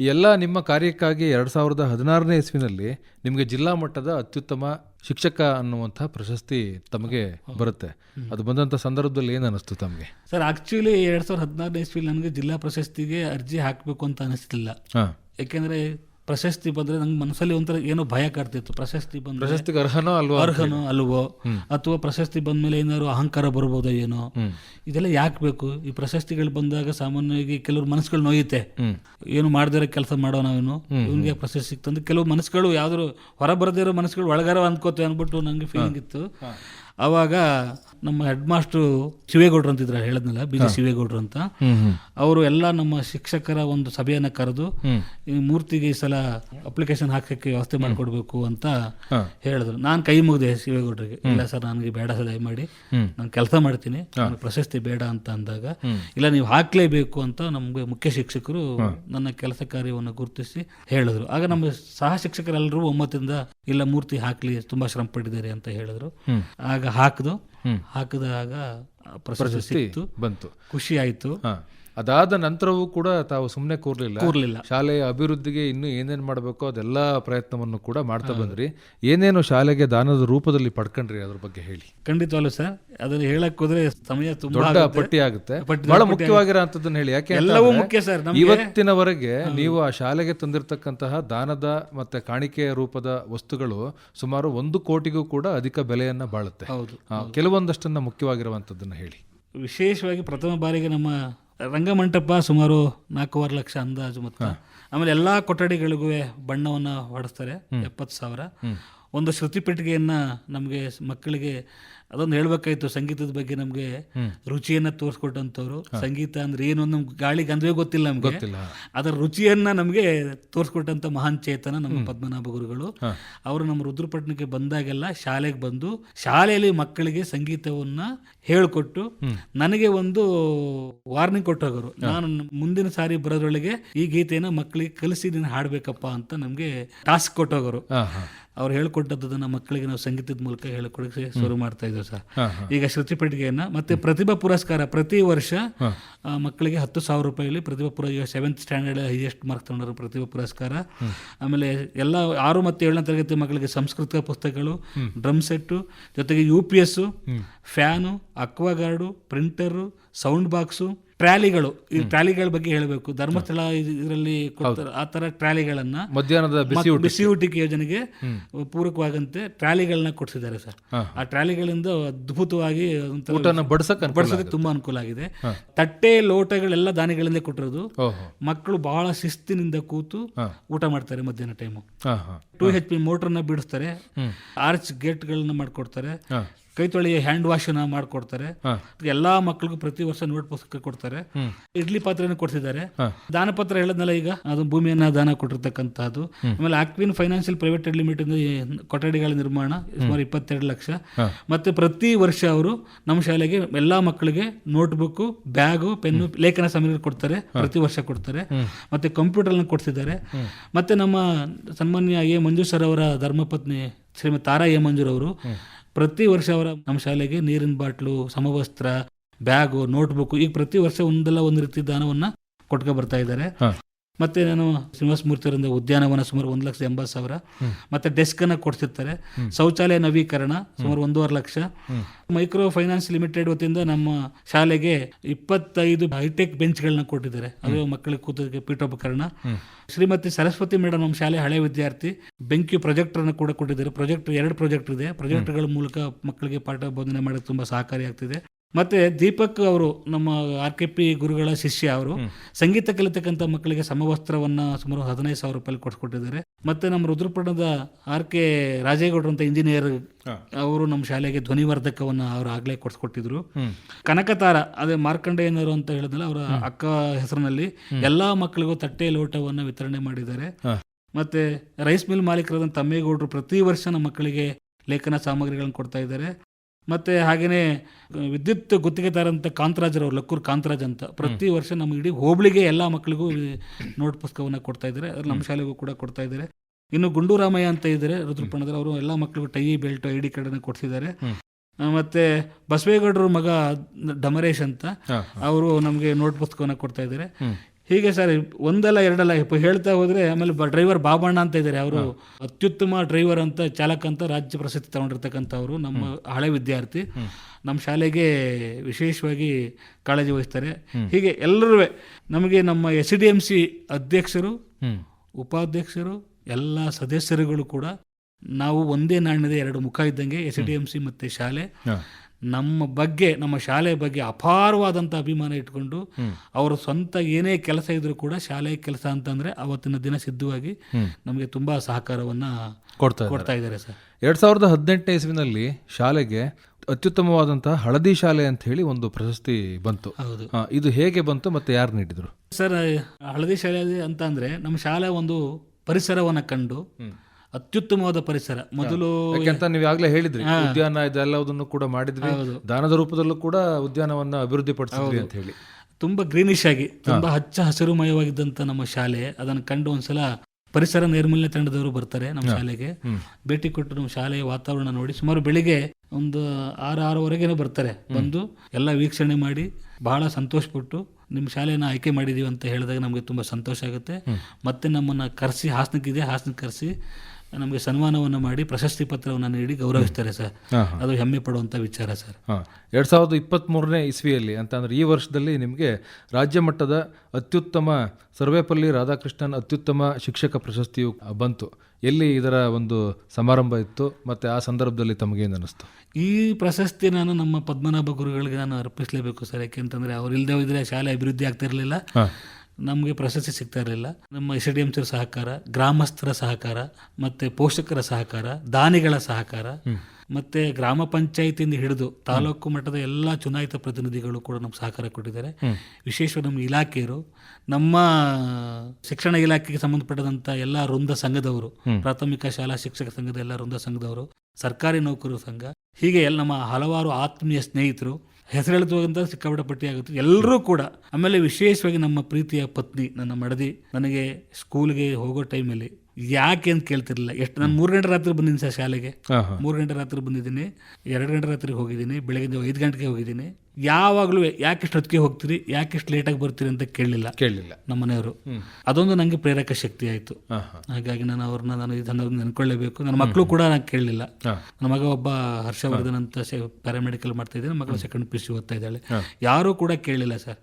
ಎಲ್ಲ ನಿಮ್ಮ ಕಾರ್ಯಕ್ಕಾಗಿ ಎರಡ್ ಸಾವಿರದ ಹದಿನಾರನೇ ಇಸ್ವಿನಲ್ಲಿ ನಿಮಗೆ ಜಿಲ್ಲಾ ಮಟ್ಟದ ಅತ್ಯುತ್ತಮ ಶಿಕ್ಷಕ ಅನ್ನುವಂತಹ ಪ್ರಶಸ್ತಿ ತಮಗೆ ಬರುತ್ತೆ. ಅದು ಬಂದಂತ ಸಂದರ್ಭದಲ್ಲಿ ಏನ್ ಅನಿಸ್ತು ತಮಗೆ? ಸರ್ ಆಕ್ಚುಲಿ ಎರಡ್ ಸಾವಿರದ ಹದಿನಾರನೇ ಇಸ್ವಿ ನನಗೆ ಜಿಲ್ಲಾ ಪ್ರಶಸ್ತಿಗೆ ಅರ್ಜಿ ಹಾಕಬೇಕು ಅಂತ ಅನಿಸ್ತಿಲ್ಲ. ಯಾಕೆಂದ್ರೆ ಪ್ರಶಸ್ತಿ ಬಂದ್ರೆ ನಂಗೆ ಮನಸ್ಸಲ್ಲಿ ಒಂಥರ ಏನೋ ಭಯ ಕಾಡ್ತಿತ್ತು. ಪ್ರಶಸ್ತಿ ಬಂದ್ರೆ ಪ್ರಶಸ್ತಿಗೆ ಅರ್ಹನೋ ಅಲ್ವೋ ಅರ್ಹನೋ ಅಲ್ವೋ? ಅಥವಾ ಪ್ರಶಸ್ತಿ ಬಂದ್ಮೇಲೆ ಏನಾದ್ರು ಅಹಂಕಾರ ಬರ್ಬೋದೋ ಏನೋ? ಇದೆಲ್ಲ ಯಾಕೆ ಬೇಕು? ಈ ಪ್ರಶಸ್ತಿಗಳು ಬಂದಾಗ ಸಾಮಾನ್ಯವಾಗಿ ಕೆಲವರು ಮನಸ್ಸುಗಳು ನೋಯುತ್ತೆ. ಏನು ಮಾಡದಿರೋ ಕೆಲಸ ಮಾಡೋ ನಾವೇನು? ಇವನಿಗೆ ಪ್ರಶಸ್ತಿ ಸಿಕ್ತಂದ್ರೆ ಕೆಲವು ಮನಸ್ಸುಗಳು ಯಾವ್ದಾದ್ರು ಹೊರ ಬರದೇ ಇರೋ ಮನಸ್ಸುಗಳು ಒಳಗಾರ ಅನ್ಕೋತೇವೆ ಅಂದ್ಬಿಟ್ಟು ನಂಗೆ ಫೀಲಿಂಗ್ ಇತ್ತು. ಅವಾಗ ನಮ್ಮ ಹೆಡ್ ಮಾಸ್ಟ್ರು ಶಿವೇಗೌಡ್ರು ಅಂತಿದ್ರು ಹೇಳದ್ನಲ್ಲ ಬಿ ಜಿ ಶಿವೇಗೌಡ್ರು ಅಂತ. ಅವರು ಎಲ್ಲ ನಮ್ಮ ಶಿಕ್ಷಕರ ಒಂದು ಸಭೆಯನ್ನ ಕರೆದು ಈ ಮೂರ್ತಿಗೆ ಈ ಸಲ ಅಪ್ಲಿಕೇಶನ್ ಹಾಕಕ್ಕೆ ವ್ಯವಸ್ಥೆ ಮಾಡಿಕೊಡ್ಬೇಕು ಅಂತ ಹೇಳಿದ್ರು. ನಾನು ಕೈ ಮುಗಿದೆ ಶಿವೇಗೌಡ್ರಿಗೆ. ಇಲ್ಲ ಸರ್ ನನಗೆ ಬೇಡ ಸರ್ ದಯಮಾಡಿ. ನಾನು ಕೆಲಸ ಮಾಡ್ತೀನಿ. ಪ್ರಶಸ್ತಿ ಬೇಡ ಅಂತ ಅಂದಾಗ ಇಲ್ಲ ನೀವು ಹಾಕ್ಲೇಬೇಕು ಅಂತ ನಮ್ಗೆ ಮುಖ್ಯ ಶಿಕ್ಷಕರು ನನ್ನ ಕೆಲಸ ಕಾರ್ಯವನ್ನು ಗುರುತಿಸಿ ಹೇಳಿದ್ರು. ಆಗ ನಮ್ಮ ಸಹ ಶಿಕ್ಷಕರೆಲ್ಲರೂ ಒಮ್ಮತ್ತಿಂದ ಇಲ್ಲ ಮೂರ್ತಿ ಹಾಕ್ಲಿ ತುಂಬಾ ಶ್ರಮ ಪಟ್ಟಿದ್ದಾರೆ ಅಂತ ಹೇಳಿದ್ರು. ಆಗ ಹಾಕ್ದು. ಹಾಕಿದಾಗ ಪ್ರಶಸ್ತಿ ಸಿಕ್ತು. ಬಂತು. ಖುಷಿ ಆಯಿತು. ಅದಾದ ನಂತರವೂ ಕೂಡ ತಾವು ಸುಮ್ಮನೆ ಕೂರ್ಲಿಲ್ಲ. ಕೂರ್ಲಿಲ್ಲ. ಶಾಲೆಯ ಅಭಿವೃದ್ಧಿಗೆ ಇನ್ನೂ ಏನೇನ್ ಮಾಡಬೇಕು ಅದೆಲ್ಲ ಪ್ರಯತ್ನವನ್ನು ಕೂಡ ಮಾಡ್ತಾ ಬಂದ್ರಿ. ಏನೇನು ಶಾಲೆಗೆ ದಾನದ ರೂಪದಲ್ಲಿ ಪಡ್ಕೊಂಡ್ರಿ ಅದ್ರ ಬಗ್ಗೆ ಹೇಳಿ. ಖಂಡಿತವಾಗ್ಲೂ ಸರ್. ಅದನ್ನ ಹೇಳಕ್ ಹೋದ್ರೆ ಸಮಯ ತುಂಬಾ ದೊಡ್ಡ ಪಟ್ಟಿ ಆಗುತ್ತೆ. ಬಹಳ ಮುಖ್ಯವಾಗಿರೋ ಅಂತದನ್ನ ಹೇಳಿ. ಯಾಕೆ ಎಲ್ಲವೂ ಮುಖ್ಯ ಸರ್. ಇವತ್ತಿನವರೆಗೆ ನೀವು ಆ ಶಾಲೆಗೆ ತಂದಿರತಕ್ಕಂತಹ ದಾನದ ಮತ್ತೆ ಕಾಣಿಕೆಯ ರೂಪದ ವಸ್ತುಗಳು ಸುಮಾರು ಒಂದು ಕೋಟಿಗೂ ಕೂಡ ಅಧಿಕ ಬೆಲೆಯನ್ನ ಬಾಳುತ್ತೆ. ಕೆಲವೊಂದಷ್ಟನ್ನ ಮುಖ್ಯವಾಗಿರುವಂತದ್ದನ್ನ ಹೇಳಿ. ವಿಶೇಷವಾಗಿ ಪ್ರಥಮ ಬಾರಿಗೆ ನಮ್ಮ ರಂಗಮಂಟಪ ಸುಮಾರು ನಾಲ್ಕೂವರೆ ಲಕ್ಷ ಅಂದಾಜು ಮೊತ್ತ. ಆಮೇಲೆ ಎಲ್ಲಾ ಕೊಠಡಿಗಳಿಗೂ ಬಣ್ಣವನ್ನ ಹೊಡೆಸ್ತಾರೆ ಎಪ್ಪತ್ತು ಸಾವಿರ. ಒಂದು ಶ್ರುತಿ ಪೆಟ್ಟಿಗೆಯನ್ನ ನಮಗೆ ಮಕ್ಕಳಿಗೆ ಅದೊಂದು ಹೇಳ್ಬೇಕಾಯ್ತು ಸಂಗೀತದ ಬಗ್ಗೆ ನಮ್ಗೆ ರುಚಿಯನ್ನ ತೋರಿಸ್ಕೊಟ್ಟಂತವ್ರು ಸಂಗೀತ ಅಂದ್ರೆ ಏನು ನಮ್ಗೆ ಗಾಳಿಗೆ ಅಂದ್ರೆ ಗೊತ್ತಿಲ್ಲ ನಮ್ಗೆ. ಗೊತ್ತಿಲ್ಲ. ಅದರ ರುಚಿಯನ್ನ ನಮಗೆ ತೋರಿಸ್ಕೊಟ್ಟಂತ ಮಹಾನ್ ಚೇತನ ನಮ್ಮ ಪದ್ಮನಾಭ ಗುರುಗಳು ಅವರು ನಮ್ಮ ರುದ್ರಪಟ್ಟಣಕ್ಕೆ ಬಂದಾಗೆಲ್ಲ ಶಾಲೆಗೆ ಬಂದು ಶಾಲೆಯಲ್ಲಿ ಮಕ್ಕಳಿಗೆ ಸಂಗೀತವನ್ನ ಹೇಳ್ಕೊಟ್ಟು ನನಗೆ ಒಂದು ವಾರ್ನಿಂಗ್ ಕೊಟ್ಟೋಗರು. ನಾನು ಮುಂದಿನ ಸಾರಿ ಬರೋದ್ರೊಳಗೆ ಈ ಗೀತೆನ ಮಕ್ಕಳಿಗೆ ಕಲಿಸಿ ನೀನು ಹಾಡ್ಬೇಕಪ್ಪ ಅಂತ ನಮ್ಗೆ ಟಾಸ್ಕ್ ಕೊಟ್ಟೋಗರು. ಅವ್ರು ಹೇಳ್ಕೊಟ್ಟದ್ದನ್ನ ಮಕ್ಕಳಿಗೆ ನಾವು ಸಂಗೀತದ ಮೂಲಕ ಹೇಳಿಕೊಡಕ್ಕೆ ಶುರು ಮಾಡ್ತಾ ಇದ್ದೇವೆ ಸರ್. ಈಗ ಶ್ರುತಿ ಪೆಟ್ಟಿಗೆಯನ್ನು ಮತ್ತೆ ಪ್ರತಿಭಾ ಪುರಸ್ಕಾರ ಪ್ರತಿ ವರ್ಷ ಮಕ್ಕಳಿಗೆ ಹತ್ತು ಸಾವಿರ ರೂಪಾಯಿಲಿ ಪ್ರತಿಭಾ ಪುರ ಈಗ ಸೆವೆಂತ್ ಸ್ಟ್ಯಾಂಡರ್ಡ್ ಹೈಯೆಸ್ಟ್ ಮಾರ್ಕ್ ತಗೊಂಡರು ಪ್ರತಿಭಾ ಪುರಸ್ಕಾರ. ಆಮೇಲೆ ಎಲ್ಲ ಆರು ಮತ್ತು ಏಳನೇ ತರಗತಿ ಮಕ್ಕಳಿಗೆ ಸಂಸ್ಕೃತ ಪುಸ್ತಕಗಳು ಡ್ರಮ್ ಸೆಟ್ಟು ಜೊತೆಗೆ U P S fan Aquaguard printer sound box ಟ್ರಾಲಿಗಳು. ಈ ಟ್ರಾಲಿಗಳ ಬಗ್ಗೆ ಹೇಳಬೇಕು. ಧರ್ಮಸ್ಥಳ ಇದರಲ್ಲಿ ಕೊಡ್ತಾರೆ. ಆ ತರ ಟ್ರಾಲಿಗಳನ್ನ ಮಧ್ಯಾಹ್ನದ ಬಿಸಿ ಊಟಕ್ಕೆ. ಯೋಜನೆಗೆ ಪೂರಕವಾಗಂತೆ ಟ್ರಾಲಿಗಳನ್ನ ಕೊಡ್ಸಿದ್ದಾರೆ ಸರ್. ಆ ಟ್ರಾಲಿಗಳಿಂದ ಅದ್ಭುತವಾಗಿ ಬಡಿಸಕ್ಕೆ ತುಂಬಾ ಅನುಕೂಲ ಆಗಿದೆ. ತಟ್ಟೆ ಲೋಟಗಳೆಲ್ಲ ದಾನಿಗಳಿಂದ ಕೊಟ್ಟಿರೋದು. ಮಕ್ಕಳು ಬಹಳ ಶಿಸ್ತಿನಿಂದ ಕೂತು ಊಟ ಮಾಡ್ತಾರೆ ಮಧ್ಯಾಹ್ನ ಟೈಮು ಟೂ ಹೆಚ್ ಪಿ ಮೋಟರ್ನ ಬಿಡಿಸ್ತಾರೆ. ಆರ್ಚ್ ಗೇಟ್ಗಳನ್ನ ಮಾಡ್ಕೊಡ್ತಾರೆ. ಕೈ ತೊಳೆಯ ಹ್ಯಾಂಡ್ ವಾಶ್ನ ಮಾಡ್ಕೊಡ್ತಾರೆ. ಎಲ್ಲಾ ಮಕ್ಕಳಿಗೂ ಪ್ರತಿ ವರ್ಷ ನೋಟ್ ಪುಸ್ತಕ ಕೊಡ್ತಾರೆ. ಇಡ್ಲಿ ಪಾತ್ರೆನ ಕೊಡ್ತಿದ್ದಾರೆ. ದಾನ ಪತ್ರ ಹೇಳದ್ನಲ್ಲ ಈಗ ಅದು ಭೂಮಿಯನ್ನ ದಾನ ಕೊಟ್ಟಿರ್ತಕ್ಕಂತಹದ್ದು. ಆಮೇಲೆ ಆಕ್ವಿನ್ ಫೈನಾನ್ಷಿಯಲ್ ಪ್ರೈವೇಟ್ ಲಿಮಿಟೆಡ್ ಕೊಠಡಿಗಳ ನಿರ್ಮಾಣ ಸುಮಾರು ಇಪ್ಪತ್ತೆರಡು ಲಕ್ಷ. ಮತ್ತೆ ಪ್ರತಿ ವರ್ಷ ಅವರು ನಮ್ಮ ಶಾಲೆಗೆ ಎಲ್ಲಾ ಮಕ್ಕಳಿಗೆ ನೋಟ್ಬುಕ್ ಬ್ಯಾಗು ಪೆನ್ನು ಲೇಖನ ಸಾಮಗ್ರಿ ಕೊಡ್ತಾರೆ. ಪ್ರತಿ ವರ್ಷ ಕೊಡ್ತಾರೆ. ಮತ್ತೆ ಕಂಪ್ಯೂಟರ್ನ ಕೊಡ್ತಿದ್ದಾರೆ ಮತ್ತೆ ನಮ್ಮ ಸನ್ಮಾನ್ಯ ಎ ಮಂಜು ಸರ್ ಅವರ ಧರ್ಮಪತ್ನಿ ಶ್ರೀಮತಿ ತಾರಾ ಎ ಮಂಜೂರವರು ಪ್ರತಿ ವರ್ಷ ಅವರ ನಮ್ಮ ಶಾಲೆಗೆ ನೀರಿನ ಬಾಟ್ಲು, ಸಮವಸ್ತ್ರ, ಬ್ಯಾಗು ನೋಟ್ಬುಕ್ ಈಗ ಪ್ರತಿ ವರ್ಷ ಒಂದಲ್ಲ ಒಂದು ರೀತಿ ದಾನವನ್ನ ಕೊಟ್ಕೊ ಬರ್ತಾ ಇದ್ದಾರೆ. ಮತ್ತೆ ನಾನು ಶ್ರೀನಿವಾಸ ಮೂರ್ತಿಯವರಿಂದ ಉದ್ಯಾನವನ ಸುಮಾರು ಒಂದು ಲಕ್ಷ ಎಂಬತ್ತು ಸಾವಿರ. ಮತ್ತೆ ಡೆಸ್ಕ್ ಅನ್ನ ಕೊಡ್ತಿರ್ತಾರೆ. ಶೌಚಾಲಯ ನವೀಕರಣ ಸುಮಾರು ಒಂದೂವರೆ ಲಕ್ಷ. ಮೈಕ್ರೋ ಫೈನಾನ್ಸ್ ಲಿಮಿಟೆಡ್ ವತಿಯಿಂದ ನಮ್ಮ ಶಾಲೆಗೆ ಇಪ್ಪತ್ತೈದು ಹೈಟೆಕ್ ಬೆಂಚ್ಗಳನ್ನ ಕೊಟ್ಟಿದ್ದಾರೆ. ಅದು ಮಕ್ಕಳಿಗೆ ಕೂತಕ್ಕೆ ಪೀಠೋಪಕರಣ. ಶ್ರೀಮತಿ ಸರಸ್ವತಿ ಮೇಡಮ್ ನಮ್ಮ ಶಾಲೆ ಹಳೆ ವಿದ್ಯಾರ್ಥಿ. ಬೆಂಕಿ ಪ್ರೊಜೆಕ್ಟರ್ ಅನ್ನು ಕೂಡ ಕೊಟ್ಟಿದ್ದಾರೆ. ಪ್ರೊಜೆಕ್ಟರ್ ಎರಡು ಪ್ರಾಜೆಕ್ಟ್ ಇದೆ. ಪ್ರೊಜೆಕ್ಟ್ಗಳ ಮೂಲಕ ಮಕ್ಕಳಿಗೆ ಪಾಠ ಬೋಧನೆ ಮಾಡಕ್ಕೆ ತುಂಬಾ ಸಹಕಾರಿಯಾಗ್ತಿದೆ ಮತ್ತೆ ದೀಪಕ್ ಅವರು ನಮ್ಮ ಆರ್ ಕೆ ಪಿ ಗುರುಗಳ ಶಿಷ್ಯ ಅವರು ಸಂಗೀತ ಕಲಿತಕ್ಕಂಥ ಮಕ್ಕಳಿಗೆ ಸಮವಸ್ತ್ರವನ್ನ ಸುಮಾರು ಹದಿನೈದು ಸಾವಿರ ರೂಪಾಯಿ ಕೊಡಿಸ್ಕೊಟ್ಟಿದ್ದಾರೆ ಮತ್ತೆ ನಮ್ಮ ರುದ್ರಪಟ್ಟಣದ ಆರ್ ಕೆ ರಾಜೇಗೌಡರು ಅಂತ ಇಂಜಿನಿಯರ್ ಅವರು ನಮ್ಮ ಶಾಲೆಗೆ ಧ್ವನಿವರ್ಧಕವನ್ನ ಅವರು ಆಗಲೇ ಕೊಡಿಸ್ಕೊಟ್ಟಿದ್ರು ಕನಕತಾರ ಅದೇ ಮಾರ್ಕಂಡೇಯನರು ಅಂತ ಹೇಳಿದ್ನಲ್ಲ ಅವರ ಅಕ್ಕ ಹೆಸರಿನಲ್ಲಿ ಎಲ್ಲಾ ಮಕ್ಕಳಿಗೂ ತಟ್ಟೆ ಲೋಟವನ್ನ ವಿತರಣೆ ಮಾಡಿದ್ದಾರೆ. ಮತ್ತೆ ರೈಸ್ ಮಿಲ್ ಮಾಲೀಕರಾದ ತಮ್ಮೇಗೌಡರು ಪ್ರತಿ ವರ್ಷ ನಮ್ಮ ಮಕ್ಕಳಿಗೆ ಲೇಖನ ಸಾಮಗ್ರಿಗಳನ್ನು ಕೊಡ್ತಾ ಇದ್ದಾರೆ. ಮತ್ತೆ ಹಾಗೆಯೇ ವಿದ್ಯುತ್ ಗುತ್ತಿಗೆದಾರಂತ ಕಾಂತರಾಜ್ ಅವರು ಲಕ್ಕೂರ್ ಕಾಂತರಾಜ್ ಅಂತ ಪ್ರತಿ ವರ್ಷ ನಮ್ಮ ಇಡೀ ಹೋಬಳಿಗೆ ಎಲ್ಲಾ ಮಕ್ಕಳಿಗೂ ನೋಟ್ ಪುಸ್ತಕವನ್ನ ಕೊಡ್ತಾ ಇದ್ದಾರೆ. ಅದ್ರ ನಮ್ಮ ಶಾಲೆಗೂ ಕೂಡ ಕೊಡ್ತಾ ಇದ್ದಾರೆ. ಇನ್ನು ಗುಂಡೂರಾಮಯ್ಯ ಅಂತ ಇದ್ದಾರೆ ರುದ್ರಪಣದಲ್ಲಿ ಅವರು ಎಲ್ಲಾ ಮಕ್ಕಳಿಗೂ tie belt I D card ಅನ್ನು ಕೊಡ್ತಿದ್ದಾರೆ ಮತ್ತೆ ಬಸವೇಗೌಡರ ಮಗ ಡಮರೇಶ್ ಅಂತ ಅವರು ನಮಗೆ ನೋಟ್ ಪುಸ್ತಕವನ್ನ ಕೊಡ್ತಾ ಇದ್ದಾರೆ. ಹೀಗೆ ಸರ್ ಒಂದಲ್ಲ ಎರಡಲ್ಲ ಇಪ್ಪ ಹೇಳ್ತಾ ಹೋದರೆ ಆಮೇಲೆ ಡ್ರೈವರ್ ಬಾಬಣ್ಣ ಅಂತ ಇದ್ದಾರೆ ಅವರು ಅತ್ಯುತ್ತಮ ಡ್ರೈವರ್ ಅಂತ ಚಾಲಕ ಅಂತ ರಾಜ್ಯ ಪ್ರಶಸ್ತಿ ತಗೊಂಡಿರ್ತಕ್ಕಂಥವ್ರು ನಮ್ಮ ಹಳೆ ವಿದ್ಯಾರ್ಥಿ. ನಮ್ಮ ಶಾಲೆಗೆ ವಿಶೇಷವಾಗಿ ಕಾಳಜಿ ವಹಿಸ್ತಾರೆ. ಹೀಗೆ ಎಲ್ಲರೂ ನಮಗೆ ನಮ್ಮ ಎಸ್ ಡಿ ಎಂ ಸಿ ಅಧ್ಯಕ್ಷರು ಉಪಾಧ್ಯಕ್ಷರು ಎಲ್ಲ ಸದಸ್ಯರುಗಳು ಕೂಡ ನಾವು ಒಂದೇ ನಾಣ್ಯದ ಎರಡು ಮುಖ ಇದ್ದಂಗೆ ಎಸ್ ಡಿ ಎಂ ಸಿ ಮತ್ತು ಶಾಲೆ. ನಮ್ಮ ಬಗ್ಗೆ ನಮ್ಮ ಶಾಲೆಯ ಬಗ್ಗೆ ಅಪಾರವಾದಂಥ ಅಭಿಮಾನ ಇಟ್ಕೊಂಡು ಅವರ ಸ್ವಂತ ಏನೇ ಕೆಲಸ ಇದ್ರೂ ಕೂಡ ಶಾಲೆಯ ಕೆಲಸ ಅಂತಂದ್ರೆ ಅವತ್ತಿನ ದಿನ ಸಿದ್ಧವಾಗಿ ನಮಗೆ ತುಂಬಾ ಸಹಕಾರವನ್ನ ಕೊಡ್ತಾ ಇದ್ದಾರೆ. ಕೊಡ್ತಾ ಇದ್ದಾರೆ ಸರ್. ಎರಡ್ ಸಾವಿರದ ಹದಿನೆಂಟನೇ ಇಸ್ವಿನಲ್ಲಿ ಶಾಲೆಗೆ ಅತ್ಯುತ್ತಮವಾದಂತಹ ಹಳದಿ ಶಾಲೆ ಅಂತ ಹೇಳಿ ಒಂದು ಪ್ರಶಸ್ತಿ ಬಂತು. ಹೌದು. ಇದು ಹೇಗೆ ಬಂತು ಮತ್ತೆ ಯಾರು ನೀಡಿದ್ರು? ಸರ್ ಹಳದಿ ಶಾಲೆ ಅಂತ ಅಂದ್ರೆ ನಮ್ಮ ಶಾಲೆ ಒಂದು ಪರಿಸರವನ್ನ ಕಂಡು ಅತ್ಯುತ್ತಮವಾದ ಪರಿಸರ. ಮೊದಲು ಯಾಕೆಂತ ನೀವು ಆಗ್ಲೇ ಹೇಳಿದ್ರಿ ಉದ್ಯಾನ ಇದೆಲ್ಲದನ್ನು ಕೂಡ ಮಾಡಿದ್ವಿ. ದಾನದ ರೂಪದಲ್ಲೂ ಕೂಡ ಉದ್ಯಾನವನ್ನ ಅಭಿವೃದ್ಧಿ ಪಡಿಸಿದ್ವಿ ಅಂತ ಹೇಳಿ. ತುಂಬಾ ಗ್ರೀನಿಶ್ ಆಗಿ ತುಂಬಾ ಹಚ್ಚ ಹಸಿರುಮಯವಾಗಿದ್ದಂತ ನಮ್ಮ ಶಾಲೆ ಅದನ್ನು ಕಂಡು ಒಂದ್ಸಲ ಪರಿಸರ ನೈರ್ಮಲ್ಯ ತಂಡದವರು ಬರ್ತಾರೆ ನಮ್ಮ ಶಾಲೆಗೆ. ಭೇಟಿ ಕೊಟ್ಟು ನಮ್ಮ ಶಾಲೆಯ ವಾತಾವರಣ ನೋಡಿ ಸುಮಾರು ಬೆಳಿಗ್ಗೆ ಒಂದು ಆರು ಆರೂವರೆಗೇನೆ ಬರ್ತಾರೆ. ಬಂದು ಎಲ್ಲ ವೀಕ್ಷಣೆ ಮಾಡಿ ಬಹಳ ಸಂತೋಷಪಟ್ಟು ನಿಮ್ಮ ಶಾಲೆಯನ್ನು ಆಯ್ಕೆ ಮಾಡಿದೀವಿ ಅಂತ ಹೇಳಿದಾಗ ನಮಗೆ ತುಂಬಾ ಸಂತೋಷ ಆಗುತ್ತೆ. ಮತ್ತೆ ನಮ್ಮನ್ನ ಕರೆಸಿ ಹಾಸನಕ್ಕಿದೆ ಹಾಸನಕ್ಕೆ ಕರೆಸಿ ನಮಗೆ ಸನ್ಮಾನವನ್ನು ಮಾಡಿ ಪ್ರಶಸ್ತಿ ಪತ್ರವನ್ನು ನೀಡಿ ಗೌರವಿಸ್ತಾರೆ ಸರ್. ಹಾ, ಅದು ಹೆಮ್ಮೆ ಪಡುವಂಥ ವಿಚಾರ ಸರ್. ಎರಡು ಎರಡ್ ಸಾವಿರದ ಇಪ್ಪತ್ತ್ಮೂರನೇ ಇಸ್ವಿಯಲ್ಲಿ ಅಂತಂದರೆ ಈ ವರ್ಷದಲ್ಲಿ ನಿಮಗೆ ರಾಜ್ಯ ಮಟ್ಟದ ಅತ್ಯುತ್ತಮ ಸರ್ವೇಪಲ್ಲಿ ರಾಧಾಕೃಷ್ಣನ್ ಅತ್ಯುತ್ತಮ ಶಿಕ್ಷಕ ಪ್ರಶಸ್ತಿಯು ಬಂತು. ಎಲ್ಲಿ ಇದರ ಒಂದು ಸಮಾರಂಭ ಇತ್ತು ಮತ್ತು ಆ ಸಂದರ್ಭದಲ್ಲಿ ತಮಗೇನು ಅನ್ನಿಸ್ತು? ಈ ಪ್ರಶಸ್ತಿ ನಾನು ನಮ್ಮ ಪದ್ಮನಾಭ ಗುರುಗಳಿಗೆ ನಾನು ಅರ್ಪಿಸಲೇಬೇಕು ಸರ್ ಯಾಕೆಂತಂದರೆ ಅವ್ರು ಇಲ್ಲದೆ ಇದ್ರೆ ಶಾಲೆ ಅಭಿವೃದ್ಧಿ ಆಗ್ತಿರ್ಲಿಲ್ಲ. ನಮಗೆ ಪ್ರಶಸ್ತಿ ಸಿಗ್ತಾ ಇರಲಿಲ್ಲ. ನಮ್ಮ ಎಸ್ ಡಿ ಎಂ ಸಹಕಾರ ಗ್ರಾಮಸ್ಥರ ಸಹಕಾರ ಮತ್ತೆ ಪೋಷಕರ ಸಹಕಾರ ದಾನಿಗಳ ಸಹಕಾರ ಮತ್ತೆ ಗ್ರಾಮ ಪಂಚಾಯತಿಯಿಂದ ಹಿಡಿದು ತಾಲೂಕು ಮಟ್ಟದ ಎಲ್ಲ ಚುನಾಯಿತ ಪ್ರತಿನಿಧಿಗಳು ಕೂಡ ನಮ್ಗೆ ಸಹಕಾರ ಕೊಟ್ಟಿದ್ದಾರೆ. ವಿಶೇಷವಾಗಿ ನಮ್ಮ ಇಲಾಖೆಯರು ನಮ್ಮ ಶಿಕ್ಷಣ ಇಲಾಖೆಗೆ ಸಂಬಂಧಪಟ್ಟಂತ ಎಲ್ಲ ವೃಂದ ಸಂಘದವರು ಪ್ರಾಥಮಿಕ ಶಾಲಾ ಶಿಕ್ಷಕ ಸಂಘದ ಎಲ್ಲ ವೃಂದ ಸಂಘದವರು ಸರ್ಕಾರಿ ನೌಕರರ ಸಂಘ ಹೀಗೆ ಎಲ್ಲ ನಮ್ಮ ಹಲವಾರು ಆತ್ಮೀಯ ಸ್ನೇಹಿತರು ಹೆಸರೆಳೆದುವಂತ ಸಿಕ್ಕಾಪಟ್ಟೆ ಪಟ್ಟಿ ಆಗುತ್ತೆ. ಎಲ್ಲರೂ ಕೂಡ. ಆಮೇಲೆ ವಿಶೇಷವಾಗಿ ನಮ್ಮ ಪ್ರೀತಿಯ ಪತ್ನಿ ನನ್ನ ಮಡದಿ ನನಗೆ ಸ್ಕೂಲ್ಗೆ ಹೋಗೋ ಟೈಮಲ್ಲಿ ಯಾಕೆ ಅಂತ ಕೇಳ್ತಿರ್ಲಿಲ್ಲ. ಎಷ್ಟು ನಾನು ಮೂರು ಗಂಟೆ ರಾತ್ರಿ ಬಂದಿದ್ದೀನಿ ಸರ್ ಶಾಲೆಗೆ. ಮೂರು ಗಂಟೆ ರಾತ್ರಿ ಬಂದಿದ್ದೀನಿ. ಎರಡು ಗಂಟೆ ರಾತ್ರಿಗೆ ಹೋಗಿದ್ದೀನಿ. ಬೆಳಗ್ಗೆ ಐದು ಗಂಟೆಗೆ ಹೋಗಿದ್ದೀನಿ. ಯಾವಾಗಲೂ ಯಾಕೆ ಇಷ್ಟೊತ್ತಿಗೆ ಹೋಗ್ತೀರಿ ಯಾಕೆ ಇಷ್ಟು ಲೇಟಾಗಿ ಬರ್ತೀರಿ ಅಂತ ಕೇಳಲಿಲ್ಲ. ಕೇಳಲಿಲ್ಲ. ನಮ್ಮ ಮನೆಯವರು. ಅದೊಂದು ನನಗೆ ಪ್ರೇರಕ ಶಕ್ತಿ ಆಯಿತು. ಹಾಗಾಗಿ ನಾನು ಅವ್ರನ್ನ ನಾನು ಸಂದರ್ಭದಲ್ಲಿ ನೆನ್ಕೊಳ್ಳೇಬೇಕು. ನನ್ನ ಮಕ್ಕಳು ಕೂಡ ನಾನು ಕೇಳಲಿಲ್ಲ. ನನ್ನ ಮಗ ಒಬ್ಬ ಹರ್ಷವರ್ಧನ್ ಅಂತ ಪ್ಯಾರಾಮೆಡಿಕಲ್ ಮಾಡ್ತಾ ಇದ್ದಾನೆ. ಮಗಳು ಸೆಕೆಂಡ್ ಪಿ ಸಿ ಓದ್ತಾ ಇದ್ದಾಳೆ. ಯಾರೂ ಕೂಡ ಕೇಳಲಿಲ್ಲ ಸರ್.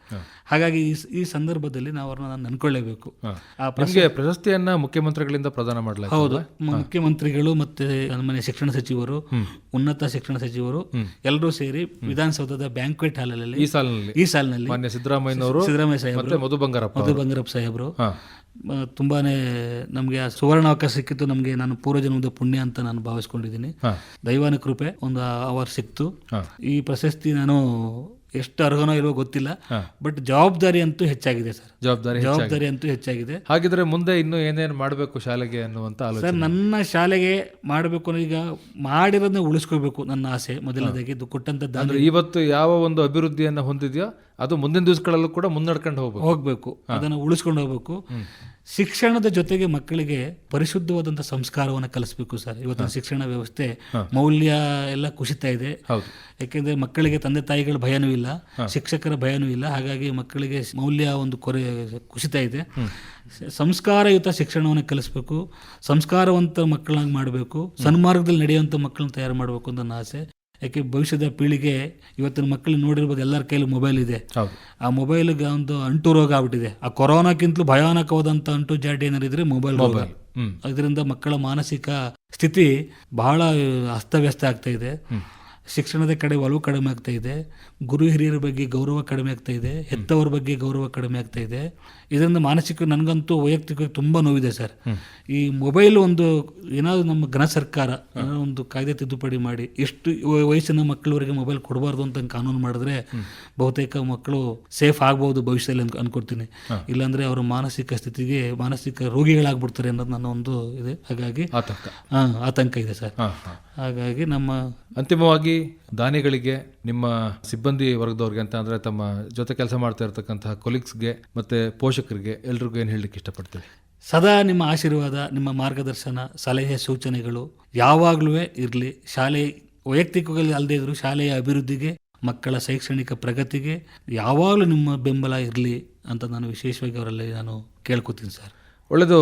ಹಾಗಾಗಿ ಈ ಸಂದರ್ಭದಲ್ಲಿ ನಾವು ಅವ್ರನ್ನ ನಾನು ನೆನ್ಕೊಳ್ಳೇಬೇಕು. ಆ ಪ್ರಶಸ್ತಿಯನ್ನ ಮುಖ್ಯಮಂತ್ರಿಗಳಿಂದ ಪ್ರದಾನ ಮಾಡಲಾಯಿತು ಹೌದು. ಮುಖ್ಯಮಂತ್ರಿಗಳು ಮತ್ತೆ ನಮ್ಮ ಶಿಕ್ಷಣ ಸಚಿವರು ಉನ್ನತ ಶಿಕ್ಷಣ ಸಚಿವರು ಎಲ್ಲರೂ ಸೇರಿ ವಿಧಾನಸೌಧದ ಬ್ಯಾಂಕ್ವೆಟ್ ಹಾಲಲ್ಲಿ ಈ ಸಾಲಿನಲ್ಲಿ. ಈ ಸಾಲಿನಲ್ಲಿ. ಮಾನ್ಯ ಸಿದ್ದರಾಮಯ್ಯನವರು ಸಿದ್ದರಾಮಯ್ಯ ಸಾಹೇಬರು. ಮತ್ತೆ ಮಧು ಬಂಗಾರಪ್ಪ ಮಧು ಬಂಗಾರಪ್ಪ ಸಾಹೇಬರು. ತುಂಬಾನೇ ನಮಗೆ ಆ ಸುವರ್ಣ ಅವಕಾಶ ಸಿಕ್ಕಿತ್ತು ನಮಗೆ ನಾನು ಪೂರ್ವಜನ್ಮದ ಪುಣ್ಯ ಅಂತ ನಾನು ಭಾವಿಸ್ಕೊಂಡಿದ್ದೀನಿ. ದೈವಾನ ಕೃಪೆ ಒಂದು ಅವರ್ ಸಿಕ್ತು. ಈ ಪ್ರಶಸ್ತಿ ನಾನು ಎಷ್ಟು ಅರ್ಹನೋ ಇಲ್ವೋ ಗೊತ್ತಿಲ್ಲ. ಬಟ್ ಜವಾಬ್ದಾರಿ ಅಂತೂ ಹೆಚ್ಚಾಗಿದೆ ಸರ್. ಜವಾಬ್ದಾರಿ ಜವಾಬ್ದಾರಿ ಅಂತೂ ಹೆಚ್ಚಾಗಿದೆ. ಹಾಗಿದ್ರೆ ಮುಂದೆ ಇನ್ನು ಏನೇನು ಮಾಡಬೇಕು ಶಾಲೆಗೆ ಅನ್ನುವಂತ ಆಲೋಚನೆ? ಸರ್ ನನ್ನ ಶಾಲೆಗೆ ಮಾಡಬೇಕು ಅನ್ನೋ ಈಗ ಮಾಡಿರೋದನ್ನ ಉಳಿಸ್ಕೋಬೇಕು ನನ್ನ ಆಸೆ ಮೊದಲನೇದಾಗಿ. ಇದು ಕೊಟ್ಟಂತ ಇವತ್ತು ಯಾವ ಒಂದು ಅಭಿವೃದ್ಧಿಯನ್ನು ಹೊಂದಿದೆಯೋ ಅದು ಮುಂದಿನ ದಿವಸಗಳಲ್ಲೂ ಕೂಡ ಮುನ್ನಡ್ಕೊಂಡು ಹೋಗ್ಬೇಕು. ಹೋಗ್ಬೇಕು. ಅದನ್ನು ಉಳಿಸ್ಕೊಂಡು ಹೋಗ್ಬೇಕು. ಶಿಕ್ಷಣದ ಜೊತೆಗೆ ಮಕ್ಕಳಿಗೆ ಪರಿಶುದ್ಧವಾದಂಥ ಸಂಸ್ಕಾರವನ್ನು ಕಲಿಸ್ಬೇಕು ಸರ್. ಇವತ್ತಿನ ಶಿಕ್ಷಣ ವ್ಯವಸ್ಥೆ ಮೌಲ್ಯ ಎಲ್ಲ ಕುಸಿತಾ ಇದೆ. ಯಾಕೆಂದ್ರೆ ಮಕ್ಕಳಿಗೆ ತಂದೆ ತಾಯಿಗಳ ಭಯನೂ ಇಲ್ಲ ಶಿಕ್ಷಕರ ಭಯನೂ ಇಲ್ಲ. ಹಾಗಾಗಿ ಮಕ್ಕಳಿಗೆ ಮೌಲ್ಯ ಒಂದು ಕೊರೆ ಕುಸಿತಾ ಇದೆ. ಸಂಸ್ಕಾರಯುತ ಶಿಕ್ಷಣವನ್ನು ಕಲಿಸ್ಬೇಕು. ಸಂಸ್ಕಾರವಂತ ಮಕ್ಕಳನ್ನ ಮಾಡಬೇಕು. ಸನ್ಮಾರ್ಗದಲ್ಲಿ ನಡೆಯುವಂಥ ಮಕ್ಕಳನ್ನ ತಯಾರು ಮಾಡಬೇಕು ಅಂತ ನನ್ನ ಆಸೆ. ಯಾಕೆ ಭವಿಷ್ಯದ ಪೀಳಿಗೆ ಇವತ್ತಿನ ಮಕ್ಕಳು ನೋಡಿರ್ಬೋದು ಎಲ್ಲರ ಕೈಲಿ ಮೊಬೈಲ್ ಇದೆ. ಆ ಮೊಬೈಲ್ಗೆ ಒಂದು ಅಂಟು ರೋಗ ಆಗ್ಬಿಟ್ಟಿದೆ. ಆ ಕೊರೋನಾಕ್ಕಿಂತಲೂ ಭಯಾನಕವಾದಂಥ ಅಂಟು ಜಾಡಿ ಏನಾರಿದ್ರೆ ಮೊಬೈಲ್ ಅದರಿಂದ ಹ್ಮ್. ಮಕ್ಕಳ ಮಾನಸಿಕ ಸ್ಥಿತಿ ಬಹಳ ಅಸ್ತವ್ಯಸ್ತ ಆಗ್ತಾ ಇದೆ. ಶಿಕ್ಷಣದ ಕಡೆ ಒಲವು ಕಡಿಮೆ ಆಗ್ತಾ ಇದೆ. ಗುರು ಹಿರಿಯರ ಬಗ್ಗೆ ಗೌರವ ಕಡಿಮೆ ಆಗ್ತಾ ಇದೆ. ಹೆತ್ತವರ ಬಗ್ಗೆ ಗೌರವ ಕಡಿಮೆ ಆಗ್ತಾ ಇದೆ. ಇದರಿಂದ ಮಾನಸಿಕ ನನಗಂತೂ ವೈಯಕ್ತಿಕವಾಗಿ ತುಂಬ ನೋವಿದೆ ಸರ್. ಈ ಮೊಬೈಲ್ ಒಂದು ಏನಾದರೂ ನಮ್ಮ ಘನ ಸರ್ಕಾರ ಒಂದು ಕಾಯ್ದೆ ತಿದ್ದುಪಡಿ ಮಾಡಿ ಎಷ್ಟು ವಯಸ್ಸಿನ ಮಕ್ಕಳವರೆಗೆ ಮೊಬೈಲ್ ಕೊಡಬಾರ್ದು ಅಂತ ಕಾನೂನು ಮಾಡಿದ್ರೆ ಬಹುತೇಕ ಮಕ್ಕಳು ಸೇಫ್ ಆಗ್ಬೋದು ಭವಿಷ್ಯದಲ್ಲಿ ಅಂತ ಅನ್ಕೊಡ್ತೀನಿ ಇಲ್ಲಾಂದ್ರೆ ಅವರ ಮಾನಸಿಕ ಸ್ಥಿತಿಗೆ ಮಾನಸಿಕ ರೋಗಿಗಳಾಗ್ಬಿಡ್ತಾರೆ ಅನ್ನೋದು ನನ್ನ ಒಂದು ಇದೆ. ಹಾಗಾಗಿ ಆತಂಕ. ಇದೆ ಸರ್. ಹಾಗಾಗಿ ನಮ್ಮ ಅಂತಿಮವಾಗಿ ದಾನಿಗಳಿಗೆ ನಿಮ್ಮ ಸಿಬ್ಬಂದಿ ವರ್ಗದವ್ರಿಗೆ ಅಂತ ಅಂದ್ರೆ ತಮ್ಮ ಜೊತೆ ಕೆಲಸ ಮಾಡ್ತಾ ಇರತಕ್ಕಂತಹ ಕೊಲೀಗ್ಸ್ಗೆ ಮತ್ತೆ ಪೋಷಕರಿಗೆ ಎಲ್ರಿಗೂ ಏನು ಹೇಳಲಿಕ್ಕೆ ಇಷ್ಟಪಡ್ತೀವಿ ಸದಾ ನಿಮ್ಮ ಆಶೀರ್ವಾದ ನಿಮ್ಮ ಮಾರ್ಗದರ್ಶನ ಸಲಹೆ ಸೂಚನೆಗಳು ಯಾವಾಗಲೂ ಇರಲಿ. ಶಾಲೆ ವೈಯಕ್ತಿಕವಾಗಿ ಅಲ್ಲದೇ ಇದ್ದರೂ ಶಾಲೆಯ ಅಭಿವೃದ್ಧಿಗೆ ಮಕ್ಕಳ ಶೈಕ್ಷಣಿಕ ಪ್ರಗತಿಗೆ ಯಾವಾಗಲೂ ನಿಮ್ಮ ಬೆಂಬಲ ಇರಲಿ ಅಂತ ನಾನು ವಿಶೇಷವಾಗಿ ಅವರಲ್ಲಿ ನಾನು ಕೇಳ್ಕೊತೀನಿ ಸರ್. ಒಳ್ಳೆಯದು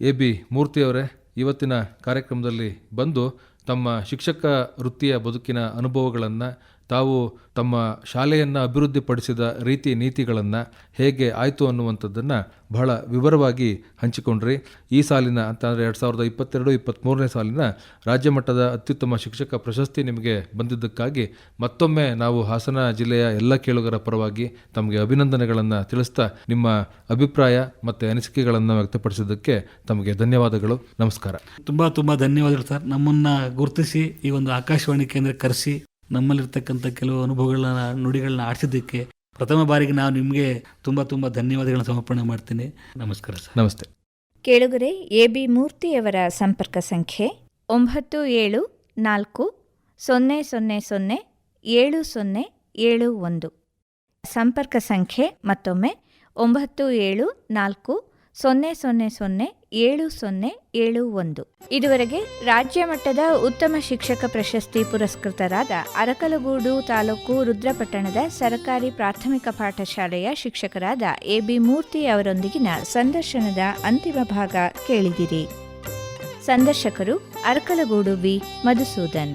ಎ ಬಿ ಮೂರ್ತಿಯವರೇ ಇವತ್ತಿನ ಕಾರ್ಯಕ್ರಮದಲ್ಲಿ ಬಂದು ತಮ್ಮ ಶಿಕ್ಷಕ ವೃತ್ತಿಯ ಬದುಕಿನ ಅನುಭವಗಳನ್ನು ತಾವು ತಮ್ಮ ಶಾಲೆಯನ್ನು ಅಭಿವೃದ್ಧಿಪಡಿಸಿದ ರೀತಿ ನೀತಿಗಳನ್ನು ಹೇಗೆ ಆಯಿತು ಅನ್ನುವಂಥದ್ದನ್ನು ಬಹಳ ವಿವರವಾಗಿ ಹಂಚಿಕೊಂಡ್ರಿ. ಈ ಸಾಲಿನ ಅಂತ ಅಂದರೆ ಎರಡು ಸಾವಿರದ ಇಪ್ಪತ್ತೆರಡು ಇಪ್ಪತ್ತ್ಮೂರನೇ ಸಾಲಿನ ರಾಜ್ಯ ಮಟ್ಟದ ಅತ್ಯುತ್ತಮ ಶಿಕ್ಷಕ ಪ್ರಶಸ್ತಿ ನಿಮಗೆ ಬಂದಿದ್ದಕ್ಕಾಗಿ ಮತ್ತೊಮ್ಮೆ ನಾವು ಹಾಸನ ಜಿಲ್ಲೆಯ ಎಲ್ಲ ಕೇಳುಗರ ಪರವಾಗಿ ತಮಗೆ ಅಭಿನಂದನೆಗಳನ್ನು ತಿಳಿಸ್ತಾ ನಿಮ್ಮ ಅಭಿಪ್ರಾಯ ಮತ್ತು ಅನಿಸಿಕೆಗಳನ್ನು ವ್ಯಕ್ತಪಡಿಸಿದ್ದಕ್ಕೆ ತಮಗೆ ಧನ್ಯವಾದಗಳು. ನಮಸ್ಕಾರ. ತುಂಬ ತುಂಬ ಧನ್ಯವಾದಗಳು ಸರ್. ನಮ್ಮನ್ನು ಗುರುತಿಸಿ ಈ ಒಂದು ಆಕಾಶವಾಣಿ ಕೇಂದ್ರ ಕರೆಸಿ. ನಮ್ಮಲ್ಲಿರ್ತಕ್ಕಂಥ ಕೆಲವು ಅನುಭವಗಳನ್ನ ನುಡಿಗಳನ್ನ ಆಡಿಸಿದ್ದಕ್ಕೆ ಪ್ರಥಮ ಬಾರಿಗೆ ನಾವು ನಿಮಗೆ ತುಂಬ ತುಂಬ ಧನ್ಯವಾದಗಳನ್ನ ಸಮರ್ಪಣೆ ಮಾಡ್ತೀನಿ. ನಮಸ್ಕಾರ ಸರ್. ನಮಸ್ತೆ. ಕೇಳುಗರೆ ಎ ಬಿ ಮೂರ್ತಿಯವರ ಸಂಪರ್ಕ ಸಂಖ್ಯೆ ಒಂಬತ್ತು ಏಳು ನಾಲ್ಕು ಸೊನ್ನೆ ಸೊನ್ನೆ ಸೊನ್ನೆ ಏಳು ಸೊನ್ನೆ ಏಳು ಒಂದು. ಸಂಪರ್ಕ ಸಂಖ್ಯೆ ಮತ್ತೊಮ್ಮೆ ಒಂಬತ್ತು ಏಳು ನಾಲ್ಕು ಸೊನ್ನೆ ಸೊನ್ನೆ ಸೊನ್ನೆ ಏಳು ಸೊನ್ನೆ ಏಳು ಒಂದು. ಇದುವರೆಗೆ ರಾಜ್ಯ ಮಟ್ಟದ ಉತ್ತಮ ಶಿಕ್ಷಕ ಪ್ರಶಸ್ತಿ ಪುರಸ್ಕೃತರಾದ ಅರಕಲಗೂಡು ತಾಲೂಕು ರುದ್ರಪಟ್ಟಣದ ಸರ್ಕಾರಿ ಪ್ರಾಥಮಿಕ ಪಾಠಶಾಲೆಯ ಶಿಕ್ಷಕರಾದ ಎ ಬಿ ಮೂರ್ತಿ ಅವರೊಂದಿಗಿನ ಸಂದರ್ಶನದ ಅಂತಿಮ ಭಾಗ ಕೇಳಿದಿರಿ. ಸಂದರ್ಶಕರು ಅರಕಲಗೂಡು ವಿ. ಮಧುಸೂದನ್.